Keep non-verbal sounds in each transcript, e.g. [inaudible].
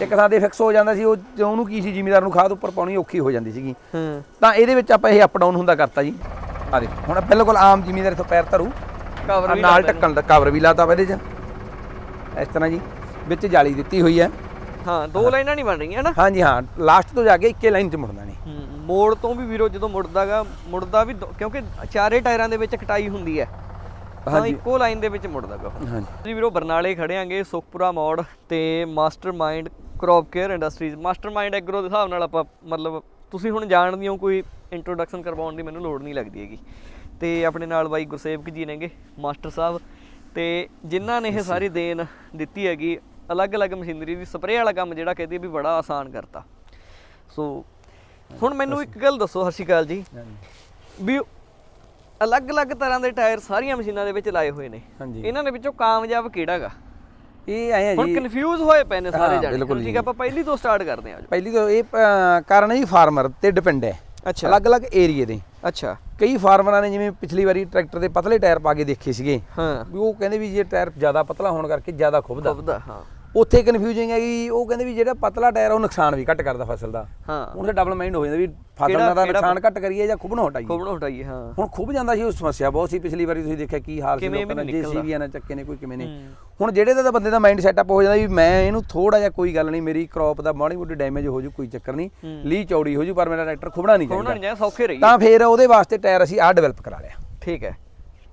ਇੱਕ ਥਾਂ ਤੇ ਫਿਕਸ ਹੋ ਜਾਂਦਾ ਸੀ ਉਹ ਉਹਨੂੰ ਕੀ ਸੀ ਜ਼ਿਮੀਦਾਰ ਨੂੰ ਖਾਦ ਉੱਪਰ ਪਾਉਣੀ ਔਖੀ ਹੋ ਜਾਂਦੀ ਸੀਗੀ। ਹੂੰ। ਤਾਂ ਇਹਦੇ ਵਿੱਚ ਆਪਾਂ ਇਹ ਅਪ ਡਾਊਨ ਹੁੰਦਾ ਕਰਤਾ ਜੀ। ਆ ਦੇਖੋ ਹੁਣ ਬਿਲਕੁਲ ਆਮ ਜ਼ਿਮੀਦਾਰ ਇਥੋਂ ਪੈਰ ਧਰੂ। ਕਵਰ ਵੀ ਨਾਲ ਲਾ ਢੱਕਣ ਦਾ ਕਵਰ ਵੀ ਲਾਤਾ ਇਹਦੇ 'ਚ। ਇਸ ਤਰ੍ਹਾਂ ਜੀ ਵਿੱਚ ਜਾਲੀ ਦਿੱਤੀ ਹੋਈ ਹੈ। ਹਾਂ ਦੋ ਲਾਈਨਾਂ ਨਹੀਂ ਬਣ ਰਹੀਆਂ ਨਾ? ਹਾਂਜੀ ਹਾਂ ਲਾਸਟ ਤੋਂ ਜਾ ਕੇ ਇੱਕੇ ਲਾਈਨ 'ਚ ਮੁੜਨਾ ਨਹੀਂ ਹੂੰ, ਮੋੜ ਤੋਂ ਵੀ ਵੀਰੋ ਜਦੋਂ ਮੁੜਦਾਗਾ ਮੁੜਦਾ ਵੀ ਕਿਉਂਕਿ ਚਾਰੇ ਟਾਇਰਾਂ ਦੇ ਵਿੱਚ ਕਟਾਈ ਹੁੰਦੀ ਹੈ। ਹਾਂਜੀ। ਇੱਕੋ ਲਾਈਨ ਦੇ ਵਿੱਚ ਮੁੜਦਾਗਾ ਹਾਂਜੀ। ਜੀ ਵੀਰੋ ਬਰਨਾਲੇ ਖੜੇ ਆਂਗੇ ਸੁਖਪੁਰਾ ਮੋੜ ਤੇ Mastermind crop care industries Mastermind agro ਦੇ ਹਿਸਾਬ ਨਾਲ ਆਪਾਂ ਮਤਲਬ ਤੁਸੀਂ ਹੁਣ ਜਾਣਦੇ ਹੋ ਕੋਈ ਇੰਟਰੋਡਕਸ਼ਨ ਕਰਵਾਉਣ ਦੀ ਮੈਨੂੰ ਲੋੜ ਨਹੀਂ ਲੱਗਦੀ ਹੈਗੀ। ਤੇ ਆਪਣੇ ਨਾਲ ਬਾਈ ਗੁਰਸੇਵਕ ਜੀ ਨੇਗੇ ਮਾਸਟਰ ਸਾਹਿਬ। ਤੇ ਜਿਨ੍ਹਾਂ ਨੇ ਇਹ ਸਾਰੀ ਦੇਣ ਦਿੱਤੀ ਹੈਗੀ ਅਲੱਗ-ਅਲੱਗ ਮਸ਼ੀਨਰੀ ਦੀ ਸਪਰੇਅ ਵਾਲਾ ਕੰਮ ਜਿਹੜਾ ਕਹਿੰਦੇ ਵੀ ਬੜਾ ਆਸਾਨ ਕਰਤਾ। ਸੋ ਹੁਣ ਮੈਨੂੰ ਇੱਕ ਗੱਲ ਦੱਸੋ ਅਕਾਲ ਜੀ ਵੀ ਅਲੱਗ-ਅਲੱਗ ਤਰ੍ਹਾਂ ਦੇ ਟਾਇਰ ਸਾਰੀਆਂ ਮਸ਼ੀਨਾਂ ਦੇ ਵਿੱਚ ਲਾਏ ਹੋਏ ਨੇ। ਇਹਨਾਂ ਦੇ ਵਿੱਚੋਂ ਕਾਮਯਾਬ ਕਿਹੜਾਗਾ ਇਹ ਆਏ ਆ ਹੁਣ ਜੀ। ਕਨਫਿਊਜ਼ ਹੋਏ ਪਏ ਨੇ ਸਾਰੇ ਹਾਂ, ਜਾਣੇ। ਬਿਲਕੁਲ ਠੀਕ। ਹੈ ਆਪਾਂ ਪਹਿਲੀ ਤੋਂ ਸਟਾਰਟ ਕਰਦੇ ਹਾਂ ਅੱਜ। ਪਹਿਲੀ ਤਾਂ ਇਹ ਅ, ਕਾਰਨ ਹੈ ਜੀ ਫਾਰਮਰ ਤੇ ਡਿਪੈਂਡ ਹੈ। ਅੱਛਾ। ਅਲੱਗ-ਅਲੱਗ ਏਰੀਏ ਦੇ। ਅੱਛਾ। ਕਈ ਫਾਰਮਰਾਂ ਨੇ ਜਿਵੇਂ ਪਿਛਲੀ ਵਾਰੀ ਟਰੈਕਟਰ ਦੇ ਪਤਲੇ ਟਾਇਰ ਪਾ ਕੇ ਦੇਖੇ ਸੀਗੇ। ਹਾਂ। ਵੀ ਉਹ ਕਹਿੰਦੇ ਵੀ ਜੇ ਟਾਇਰ ਜ਼ਿਆਦਾ ਪਤਲਾ ਹੋਣ ਕਰਕੇ ਜ਼ਿਆਦਾ ਖੁੱਬਦਾ ਖੁੱਬਦਾ ਹਾਂ। ਉੱਥੇ ਕਨਫਿਊਜ਼ਿੰਗ ਹੈਗੀ ਉਹ ਕਹਿੰਦੇ ਵੀ ਜਿਹੜਾ ਪਤਲਾ ਟਾਇਰ ਆ ਉਹ ਨੁਕਸਾਨ ਵੀ ਘੱਟ ਕਰਦਾ ਫਸਲ ਦਾ। ਹਾਂ। ਹੁਣ ਤੇ ਡਬਲ ਮਾਈਂਡ ਹੋ ਜਾਂਦਾ ਵੀ ਫਸਲ ਦਾ ਨੁਕਸਾਨ ਘੱਟ ਕਰੀਏ ਜਾਂ ਖੁੱਬਣਾ ਹਟਾਈਏ। ਖੁੱਬਣ ਹਟਾਈਏ ਹਾਂ। ਹੁਣ ਖੁੱਬ ਜਾਂਦਾ ਸੀ ਉਹ ਸਮੱਸਿਆ ਬਹੁਤ ਸੀ ਪਿਛਲੀ ਵਾਰੀ ਤੁਸੀਂ ਦੇਖਿਆ ਕੀ ਹਾਲ ਸੀ ਲੋਕਾਂ ਦਾ ਵੀ ਨਹੀਂ ਜੀਸੀਬੀ ਨਾਲ ਚੱਕੇ ਨੇ ਕੋਈ ਕਿਵੇਂ ਨੇ। ਹੁਣ ਜਿਹੜੇ ਦਾ ਬੰਦੇ ਦਾ ਮਾਈਂਡ ਸੈਟਅਪ ਹੋ ਜਾਂਦਾ ਵੀ ਮੈਂ ਇਹਨੂੰ ਥੋੜਾ ਜਿਹਾ ਕੋਈ ਗੱਲ ਨਹੀਂ ਮੇਰੀ ਕ੍ਰੌਪ ਦਾ ਮਾੜੀ ਮੋਟੀ ਡੈਮੇਜ ਹੋ ਜੂ ਕੋਈ ਚੱਕਰ ਨਹੀਂ। ਲੀ ਚੌੜੀ ਹੋ ਜੂ ਪਰ ਮੇਰਾ ਟਰੈਕਟਰ ਖੁੱਬਣਾ ਨਹੀਂ ਖੁੱਬਣਾ ਚਾਹੀਦਾ। ਨਹੀਂ ਜਾਏ ਸੌਖੇ ਰਹੀ ਤਾਂ ਫਿਰ ਉਹਦੇ ਵਾਸਤੇ ਟਾਇਰ ਅਸੀਂ ਆਹ ਡਿਵੈਲਪ ਕਰਾ ਲਿਆ। ਠੀਕ ਹੈ।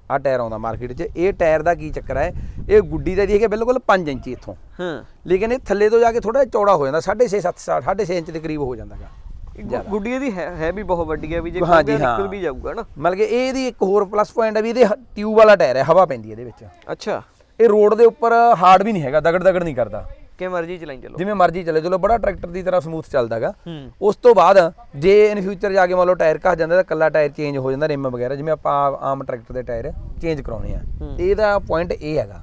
ਆਹ ਟਾਇਰ ਆਉਂਦਾ ਮਾਰਕੀਟ 'ਚ। ਇਹ ਟਾਇਰ ਦਾ ਕੀ ਚੱਕਰ ਹੈ? ਇਹ ਗੁੱਡੀ ਦਾ ਦੇਖੇ ਬਿਲਕੁਲ 5 ਇੰਚੀ ਇੱਥੋਂ। ਹਾਂ। ਲੇਕਿਨ ਇਹ ਥੱਲੇ ਤੋਂ ਜਾ ਕੇ ਥੋੜਾ ਚੌੜਾ ਹੋ ਜਾਂਦਾ 6.5 7 6.5 ਇੰਚ ਦੇ ਕਰੀਬ ਹੋ ਜਾਂਦਾਗਾ ਇਹ ਗੁੱਡੀ ਇਹਦੀ ਹੈ ਹੈ ਵੀ ਬਹੁਤ ਵੱਡੀ ਹੈ ਵੀ ਜੇ ਹਾਂ। ਨਿਕਲ ਵੀ ਜਾਊਗਾ ਨਾ। ਮਤਲਬ ਕਿ ਇਹਦੀ ਇੱਕ ਹੋਰ ਪਲੱਸ ਪੁਆਇੰਟ ਹੈ ਵੀ ਇਹਦੇ ਟਿਊਬ ਵਾਲਾ ਟਾਇਰ ਹੈ ਹਵਾ ਪੈਂਦੀ ਹੈ ਇਹਦੇ ਵਿੱਚ। ਅੱਛਾ। ਇਹ ਰੋਡ ਦੇ ਉੱਪਰ ਹਾਰਡ ਵੀ ਨਹੀਂ ਹੈਗਾ ਦਗੜ ਦਗੜ ਨਹੀਂ ਕਰਦਾ। ਕਿ ਮਰਜ਼ੀ ਚਲਾਈ ਚਲੋ। ਜਿਵੇਂ ਮਰਜ਼ੀ ਚੱਲੇ ਚਲੋ ਬੜਾ ਟਰੈਕਟਰ ਦੀ ਤਰ੍ਹਾਂ ਸਮੂਥ ਚੱਲਦਾਗਾ ਉਸ ਤੋਂ ਬਾਅਦ ਜੇ ਇਨ ਫਿਊਚਰ ਜਾ ਕੇ ਮੰਨ ਲਓ ਟਾਇਰ ਘਸ ਜਾਂਦਾ ਤਾਂ ਕੱਲਾ ਟਾਇਰ ਚੇਂਜ ਹੋ ਜਾਂਦਾ ਰਿਮ ਵਗੈਰਾ ਜਿਵੇਂ ਆਪਾਂ ਆਮ ਟਰੈਕਟਰ ਦੇ ਟਾਇਰ ਚੇਂਜ ਕਰਾਉਣੇ ਆ। ਇਹਦਾ ਪੁਆਇੰਟ ਇਹ ਹੈਗਾ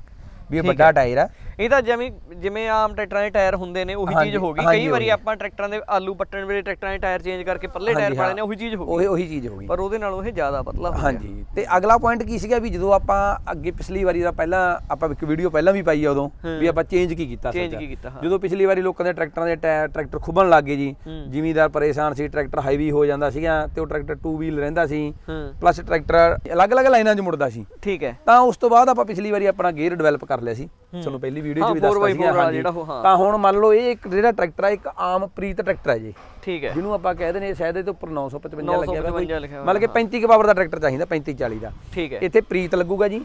ਵੀ ਇਹ ਵੱਡਾ ਟਾਇਰ ਆ। ਇਹ ਤਾਂ ਜਿਵੇਂ ਜਿਵੇਂ ਆਮ ਟਰੈਕਟਰਾਂ ਦੇ ਟਾਇਰ ਹੁੰਦੇ ਨੇ ਉਹੀ ਚੀਜ਼ ਹੋ ਗਈ ਕਈ ਵਾਰੀ ਉਹੀ। ਆਪਾਂ ਟਰੈਕਟਰਾਂ ਦੇ ਆਲੂ ਪੱਟਣ ਵੇਲੇ ਟਰੈਕਟਰਾਂ ਦੇ ਟਾਇਰ ਚੇਂਜ ਕਰਕੇ ਪੱਲੇ ਟਾਇਰ ਪਾ। ਲੈਣੇ ਉਹੀ ਚੀਜ਼ ਹੋ ਗਈ ਉਹੀ ਉਹੀ ਚੀਜ਼ ਹੋ ਗਈ ਪਰ ਉਹਦੇ ਨਾਲੋਂ ਇਹ ਜ਼ਿਆਦਾ ਪਤਲਾ ਹੋ ਗਿਆ ਹਾਂਜੀ ਤੇ ਅਗਲਾ ਪੁਆਇੰਟ ਕੀ ਸੀਗਾ ਵੀ ਜਦੋਂ ਆਪਾਂ ਅੱਗੇ ਪਿਛਲੀ ਵਾਰੀ ਦਾ ਪਹਿਲਾਂ ਆਪਾਂ ਇੱਕ ਵੀਡੀਓ ਪਹਿਲਾਂ ਵੀ ਪਾਈ ਆ ਉਦੋਂ। ਵੀ ਆਪਾਂ ਚੇਂਜ ਕੀ ਕੀਤਾ ਸੀਗਾ। ਕੀ ਕੀਤਾ। ਜਦੋਂ ਪਿਛਲੀ ਵਾਰੀ ਲੋਕਾਂ ਦੇ ਟਰੈਕਟਰਾਂ ਦੇ ਟਾਇਰ ਟਰੈਕਟਰ ਖੁੱਬਣ ਲੱਗ ਗਏ ਜੀ। ਜ਼ਿਮੀਦਾਰ ਪਰੇਸ਼ਾਨ ਸੀ ਟਰੈਕਟਰ ਹਾਈਵੀ ਹੋ ਜਾਂਦਾ ਸੀਗਾ ਤੇ ਉਹ ਟਰੈਕਟਰ 2 ਵੀਲ ਰਹਿੰਦਾ ਸੀ ਪਲੱਸ ਟਰੈਕਟਰ ਅਲੱਗ-ਅਲੱਗ ਲਾਈਨਾਂ 'ਚ ਮੁੜਦਾ ਸੀ ਠੀਕ ਹੈ ਤਾਂ ਉਸ ਤੋਂ ਬਾਅਦ ਆਪਾਂ ਪਿਛਲੀ ਵਾਰੀ ਆਪਣਾ ਗੇਅਰ ਡਿਵੈਲਪ ਕਰ ਲਿਆ ਸੀ ਤੁਹਾਨੂੰ ਪਹਿਲੀ ਵੀਡੀਓ 'ਚ ਵੀ 4x4 ਦੱਸਤਾ ਉਹ, ਹਾਂ। ਤਾਂ ਹੁਣ ਮੰਨ ਲਓ ਇਹ ਇੱਕ ਜਿਹੜਾ ਟਰੈਕਟਰ ਆ ਇੱਕ ਆਮ ਪ੍ਰੀਤ ਟਰੈਕਟਰ ਹੈ ਜੀ। ਠੀਕ ਹੈ। ਜਿਹਨੂੰ ਆਪਾਂ ਕਹਿੰਦੇ ਨੇ ਸ਼ਾਇਦ ਇਹਦੇ ਉੱਪਰ 955 ਲੱਗਿਆ ਹੋਇਆ 955 ਲਿਖਿਆ ਹੋਇਆ, ਮਤਲਬ ਕਿ 35 ਕੁ ਪਾਵਰ ਦਾ ਟਰੈਕਟਰ ਚਾਹੀਦਾ 35 40 ਦਾ। ਠੀਕ ਹੈ। ਇੱਥੇ ਪ੍ਰੀਤ ਲੱਗੂਗਾ ਜੀ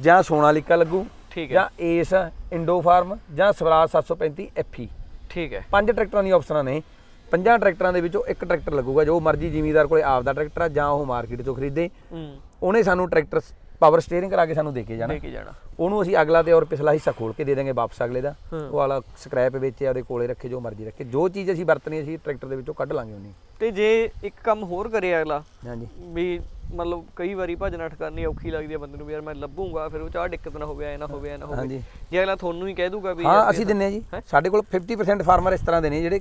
ਜਾਂ ਸੋਨਾਲੀਕਾ ਲੱਗੂ ਠੀਕ ਹੈ। ਜਾਂ ਏਸ ਇੰਡੋ ਫਾਰਮ ਜਾਂ ਸਵਰਾਜ 735 ਐਫਈ ਠੀਕ ਹੈ। ਪੰਜ ਟਰੈਕਟਰਾਂ ਦੀਆਂ ਆਪਸ਼ਨਾਂ ਨੇ। ਪੰਜਾਂ ਟਰੈਕਟਰਾਂ ਦੇ ਵਿੱਚੋਂ ਇੱਕ ਟਰੈਕਟਰ ਲੱਗੂਗਾ ਜੋ ਮਰਜ਼ੀ ਜ਼ਿਮੀਦਾਰ ਕੋਲੇ ਆਪਦਾ ਟਰੈਕਟਰ ਆ ਜਾਂ ਉਹ ਮਾਰਕੀਟ ਤੋਂ ਖਰੀਦੇ। ਉਹਨੇ ਸਾਨੂੰ ਟਰੈਕਟਰ ਪਾਵਰ ਸਟੀਅਰਿੰਗ ਕਰਾ ਕੇ ਸਾਨੂੰ ਦੇ ਕੇ ਜਾਣਾ। ਲੈ ਕੇ ਜਾਣਾ। ਉਹਨੂੰ ਅਸੀਂ ਅਗਲਾ ਤੇ ਔਰ ਪਿਛਲਾ ਹਿੱਸਾ ਖੋਲ ਕੇ ਦੇ ਦਾਂਗੇ ਵਾਪਸ ਅਗਲੇ ਦਾ। ਉਹ ਵਾਲਾ ਸਕ੍ਰੈਪ ਵੇਚੇ ਉਹਦੇ ਕੋਲੇ ਰੱਖੇ ਜੋ ਮਰਜ਼ੀ ਰੱਖੇ। ਜੋ ਚੀਜ਼ ਅਸੀਂ ਵਰਤਣੀ ਅਸੀਂ ਟਰੈਕਟਰ ਦੇ ਵਿੱਚੋਂ ਕੱਢ ਲਾਂਗੇ ਉਹਨੀ। ਤੇ ਜੇ ਇੱਕ ਕੰਮ ਹੋਰ ਕਰੇ ਅਗਲਾ ਹਾਂਜੀ। ਵੀ ਮਤਲਬ ਕਈ ਵਾਰੀ ਭੱਜ ਨੱਠ ਕਰਨੀ ਔਖੀ ਲੱਗਦੀ ਹੈ ਬੰਦੇ ਨੂੰ ਵੀ ਯਾਰ ਮੈਂ ਲੱਭੂੰਗਾ ਫਿਰ ਉਹ ਚਾਹ ਦਿੱਕਤ ਨਾ ਹੋਵੇ ਐ ਨਾ ਹੋਵੇ ਐ ਨਾ ਹੋਵੇ। ਜੇ ਅਗਲਾ ਤੁਹਾਨੂੰ ਹੀ ਕਹਿ ਦੂਗਾ ਵੀ ਹਾਂ ਅਸੀਂ ਦਿੰਨੇ ਆ ਜੀ? ਸਾਡੇ ਕੋਲ 50% ਫਾਰਮਰ ਇਸ ਤਰ੍ਹਾਂ ਦੇ ਨੇ ਜਿਹੜੇ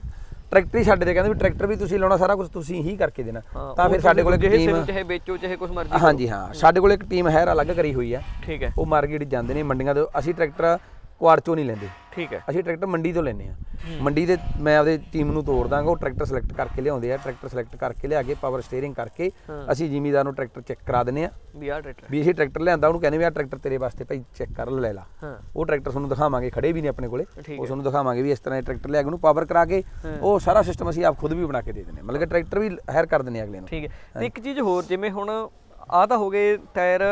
ਟਰੈਕਟਰ ਹੀ ਛੱਡਦੇ ਕਹਿੰਦੇ ਵੀ ਟਰੈਕਟਰ ਵੀ ਤੁਸੀਂ ਲਾਉਣਾ ਸਾਰਾ ਕੁਝ ਤੁਸੀਂ ਹੀ ਕਰਕੇ ਦੇਣਾ। ਹਾਂ, ਤਾਂ ਫਿਰ ਸਾਡੇ ਕੋਲ ਇੱਕ ਟੀਮ ਚਾਹੇ ਵੇਚੋ ਚਾਹੇ ਕੁਝ ਮਰਜ਼ੀ ਹਾਂਜੀ ਹਾਂ। ਸਾਡੇ ਕੋਲ ਇੱਕ ਟੀਮ ਹੈ ਅਲੱਗ ਕਰੀ ਹੋਈ ਆ। ਠੀਕ ਹੈ। ਉਹ ਮਾਰਕੀਟ ਜਾਂਦੇ ਨੇ ਮੰਡੀਆਂ ਦੇ ਅਸੀਂ ਟਰੈਕਟਰ ਕੁਆਰ ਚੋਂ ਨਹੀਂ ਲੈਂਦੇ। ਠੀਕ ਹੈ। ਅਸੀਂ ਟਰੈਕਟਰ ਮੰਡੀ ਤੋਂ ਲੈਂਦੇ ਆ ਮੰਡੀ ਦੇ ਮੈਂ ਆਪਦੇ ਟੀਮ ਨੂੰ ਤੋੜ ਦਾਂਗਾ ਉਹ ਟਰੈਕਟਰ ਸਿਲੈਕਟ ਕਰਕੇ ਲਿਆਉਂਦੇ ਆ ਟਰੈਕਟਰ ਸਿਲੈਕਟ ਕਰਕੇ ਲਿਆ ਕੇ ਪਾਵਰ ਸਟੀਅਰਿੰਗ ਕਰਕੇ। ਅਸੀਂ ਜ਼ਿਮੀਦਾਰ ਨੂੰ ਟਰੈਕਟਰ ਚੈੱਕ ਕਰਾ ਦਿੰਦੇ ਆ। ਵੀ ਆਹ ਟਰੈਕਟਰ ਵੀ ਅਸੀਂ ਟਰੈਕਟਰ ਲਿਆਂਦਾ ਉਹਨੂੰ ਕਹਿੰਦੇ ਵੀ ਆ ਟਰੈਕਟਰ ਤੇਰੇ ਵਾਸਤੇ ਭਾਈ ਚੈੱਕ ਕਰ ਲੈ ਲਾ। ਉਹ ਟਰੈਕਟਰ ਤੁਹਾਨੂੰ ਦਿਖਾਵਾਂਗੇ ਖੜੇ ਵੀ ਨੇ ਆਪਣੇ ਕੋਲੇ। ਉਹ ਤੁਹਾਨੂੰ ਦਿਖਾਵਾਂਗੇ ਵੀ ਇਸ ਤਰ੍ਹਾਂ ਦੇ ਟਰੈਕਟਰ ਲਿਆ ਕੇ ਉਹਨੂੰ ਪਾਵਰ ਕਰਾ ਕੇ। ਉਹ ਸਾਰਾ ਸਿਸਟਮ ਅਸੀਂ ਆਪ ਖੁਦ ਵੀ ਬਣਾ ਕੇ ਦੇ ਹਾਂ। ਮਤਲਬ ਕਿ ਟਰੈਕਟਰ ਵੀ ਹਾਇਰ ਕਰ ਹਾਂ ਅਗਲੇ ਨੂੰ। ਠੀਕ ਹੈ। ਤੇ ਇੱਕ ਚੀਜ਼ ਹੋਰ ਜਿਵੇਂ ਹੁਣ ਤਾਂ ਹੋ ਗਏ ਟਾਇਰ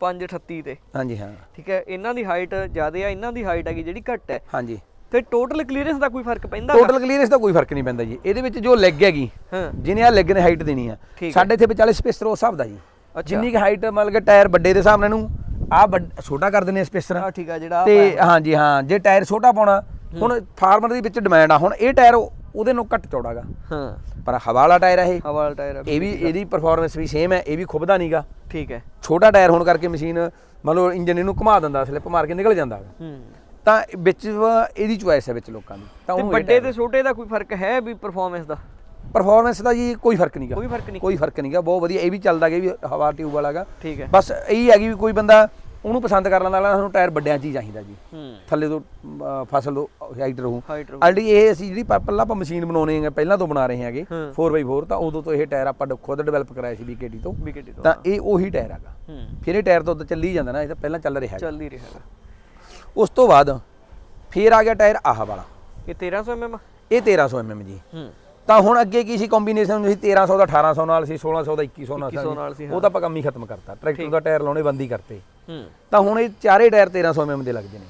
538 ਤੇ। ਹਾਂਜੀ ਹਾਂ। ਠੀਕ ਹੈ। ਇਹਨਾਂ ਦੀ ਹਾਈਟ ਜ਼ਿਆਦਾ ਆ ਇਹਨਾਂ ਦੀ ਹਾਈਟ ਹੈਗੀ ਜਿਹੜੀ ਘੱਟ ਹੈ। ਹਾਂਜੀ। ਤੇ ਟੋਟਲ ਕਲੀਅਰੈਂਸ ਦਾ ਕੋਈ ਫ਼ਰਕ ਪੈਂਦਾ ਟੋਟਲ ਕਲੀਅਰੈਂਸ ਦਾ ਕੋਈ ਫ਼ਰਕ ਨਹੀਂ ਪੈਂਦਾ ਜੀ। ਇਹਦੇ ਵਿੱਚ ਜੋ ਲੈਗ ਹੈਗੀ ਜਿਹਨੇ ਆ ਲੈਗ ਨੇ ਹਾਈਟ ਦੇਣੀ ਆ। ਸਾਡੇ ਇੱਥੇ ਵਿਚਾਲੇ ਸਪੇਸਰ ਉਸ ਹਿਸਾਬ ਦਾ ਜੀ। ਜਿੰਨੀ ਕਿ ਹਾਈਟ ਮਤਲਬ ਕਿ ਟਾਇਰ ਵੱਡੇ ਦੇ ਹਿਸਾਬ ਨਾਲ ਇਹਨੂੰ ਆ ਛੋਟਾ ਕਰ ਦਿੰਦੇ ਆ ਸਪੇਸਰ ਆ ਠੀਕ ਆ ਜਿਹੜਾ ਤੇ ਹਾਂਜੀ ਹਾਂ ਜੇ ਟਾਇਰ ਛੋਟਾ ਪਾਉਣਾ ਹੁਣ ਫਾਰਮਰ ਦੇ ਵਿੱਚ ਡਿਮਾਂਡ ਆ। ਹੁਣ ਇਹ ਟਾਇਰ ਉਹਦੇ ਨਾਲੋਂ ਘੱਟ ਚੌੜਾਗਾ ਹਾਂ। ਪਰ ਹਵਾ ਵਾਲਾ ਟਾਇਰ ਆ ਇਹ। ਹਵਾ ਵਾਲਾ ਟਾਇਰ ਇਹ ਵੀ ਇਹਦੀ ਪਰਫਾਰਮੈਂਸ ਵੀ ਸੇਮ ਹੈ ਇਹ ਵੀ ਖੁੱਬਦਾ ਨਹੀਂਗਾ ਠੀਕ ਹੈ। ਛੋਟਾ ਟਾਇਰ ਹੋਣ ਕਰਕੇ ਮਸ਼ੀਨ ਮੰਨ ਲਓ ਇੰਜਨ ਇਹਨੂੰ ਘੁਮਾ ਦਿੰਦਾ ਸਲਿੱਪ ਮਾਰ ਕੇ ਨਿਕਲ ਜਾਂਦਾ। ਹੂੰ। ਤਾਂ ਵਿੱਚ ਇਹਦੀ ਚੁਆਇਸ ਹੈ ਵਿੱਚ ਲੋਕਾਂ ਦੀ। ਤਾਂ ਤੇ ਵੱਡੇ ਤੇ ਛੋਟੇ ਦਾ ਕੋਈ ਫ਼ਰਕ ਹੈ ਵੀ ਪਰਫਾਰਮੈਂਸ ਦਾ? ਪਰਫਾਰਮੈਂਸ ਦਾ ਜੀ ਕੋਈ ਫ਼ਰਕ ਨਹੀਂਗਾ ਕੋਈ ਫ਼ਰਕ ਨਹੀਂ ਕੋਈ ਫ਼ਰਕ ਨਹੀਂਗਾ ਬਹੁਤ ਵਧੀਆ ਇਹ ਵੀ ਚੱਲਦਾ ਗਿਆ ਵੀ ਹਵਾ ਟਿਊਬ ਵਾਲਾਗਾ। ਠੀਕ ਹੈ। ਬਸ ਇਹੀ ਹੈਗੀ ਵੀ ਕੋਈ ਬੰਦਾ ਉਹਨੂੰ ਪਸੰਦ ਕਰ ਲੈਂਦਾ ਅਗਲਾ ਸਾਨੂੰ ਟਾਇਰ ਵੱਡਿਆਂ 'ਚ ਹੀ ਚਾਹੀਦਾ ਜੀ। ਹੂੰ। ਥੱਲੇ ਤੋਂ ਫਸਲ ਤੋਂ ਹਾਈਟ ਰਹੂ। ਆਲਰੇਡੀ ਇਹ ਅਸੀਂ ਜਿਹੜੀ ਪ- ਪਹਿਲਾਂ ਆਪਾਂ ਮਸ਼ੀਨ ਬਣਾਉਣੇ ਆ ਪਹਿਲਾਂ ਤੋਂ ਬਣਾ ਰਹੇ ਹੈਗੇ ਹਾਂ। 4x4 ਤਾਂ ਉਦੋਂ ਤੋਂ ਇਹ ਟਾਇਰ ਆਪਾਂ ਖੁਦ ਡਿਵੈਲਪ ਕਰਾਇਆ ਸੀ ਬੀਕੇਟੀ ਤੋਂ। ਤੋਂ ਇਹ ਉਹੀ ਟਾਇਰ ਹੈਗਾ। ਹੂੰ। ਫਿਰ ਇਹ ਟਾਇਰ ਤੋਂ ਚੱਲੀ ਜਾਂਦਾ ਨਾ ਇਹ ਤਾਂ ਪਹਿਲਾਂ ਚੱਲ ਰਿਹਾ ਹੈਗਾ। ਚੱਲ ਹੀ ਰਿਹਾ ਹੈਗਾ। ਉਸ ਤੋਂ ਬਾਅਦ ਫਿਰ ਆ ਗਿਆ ਟਾਇਰ ਆਹ ਵਾਲਾ। ਇਹ 1300 mm ਇਹ 1300 mm ਜੀ। ਹੂੰ। ਤਾਂ ਹੁਣ ਅੱਗੇ ਕੀ ਸੀ ਕੰਬੀਨੇਸ਼ਨ ਸੀ? 1300 ਦਾ 1800 ਨਾਲ ਸੀ 1600 ਦਾ 2100 ਨਾਲ 2100 ਨਾਲ ਸੀ, ਉਹ ਤਾਂ ਆਪਾਂ ਕੰਮ ਹੀ ਖਤਮ ਕਰਤਾ। ਟਰੈਕਟਰ ਦਾ ਟਾਇਰ ਲਾਉਣੇ ਬੰਦ ਹੀ ਕਰਤੇ। ਹੂੰ। ਤਾਂ ਹੁਣ ਇਹ ਚਾਰੇ ਟਾਇਰ 1300 mm ਦੇ ਲੱਗਦੇ ਨੇ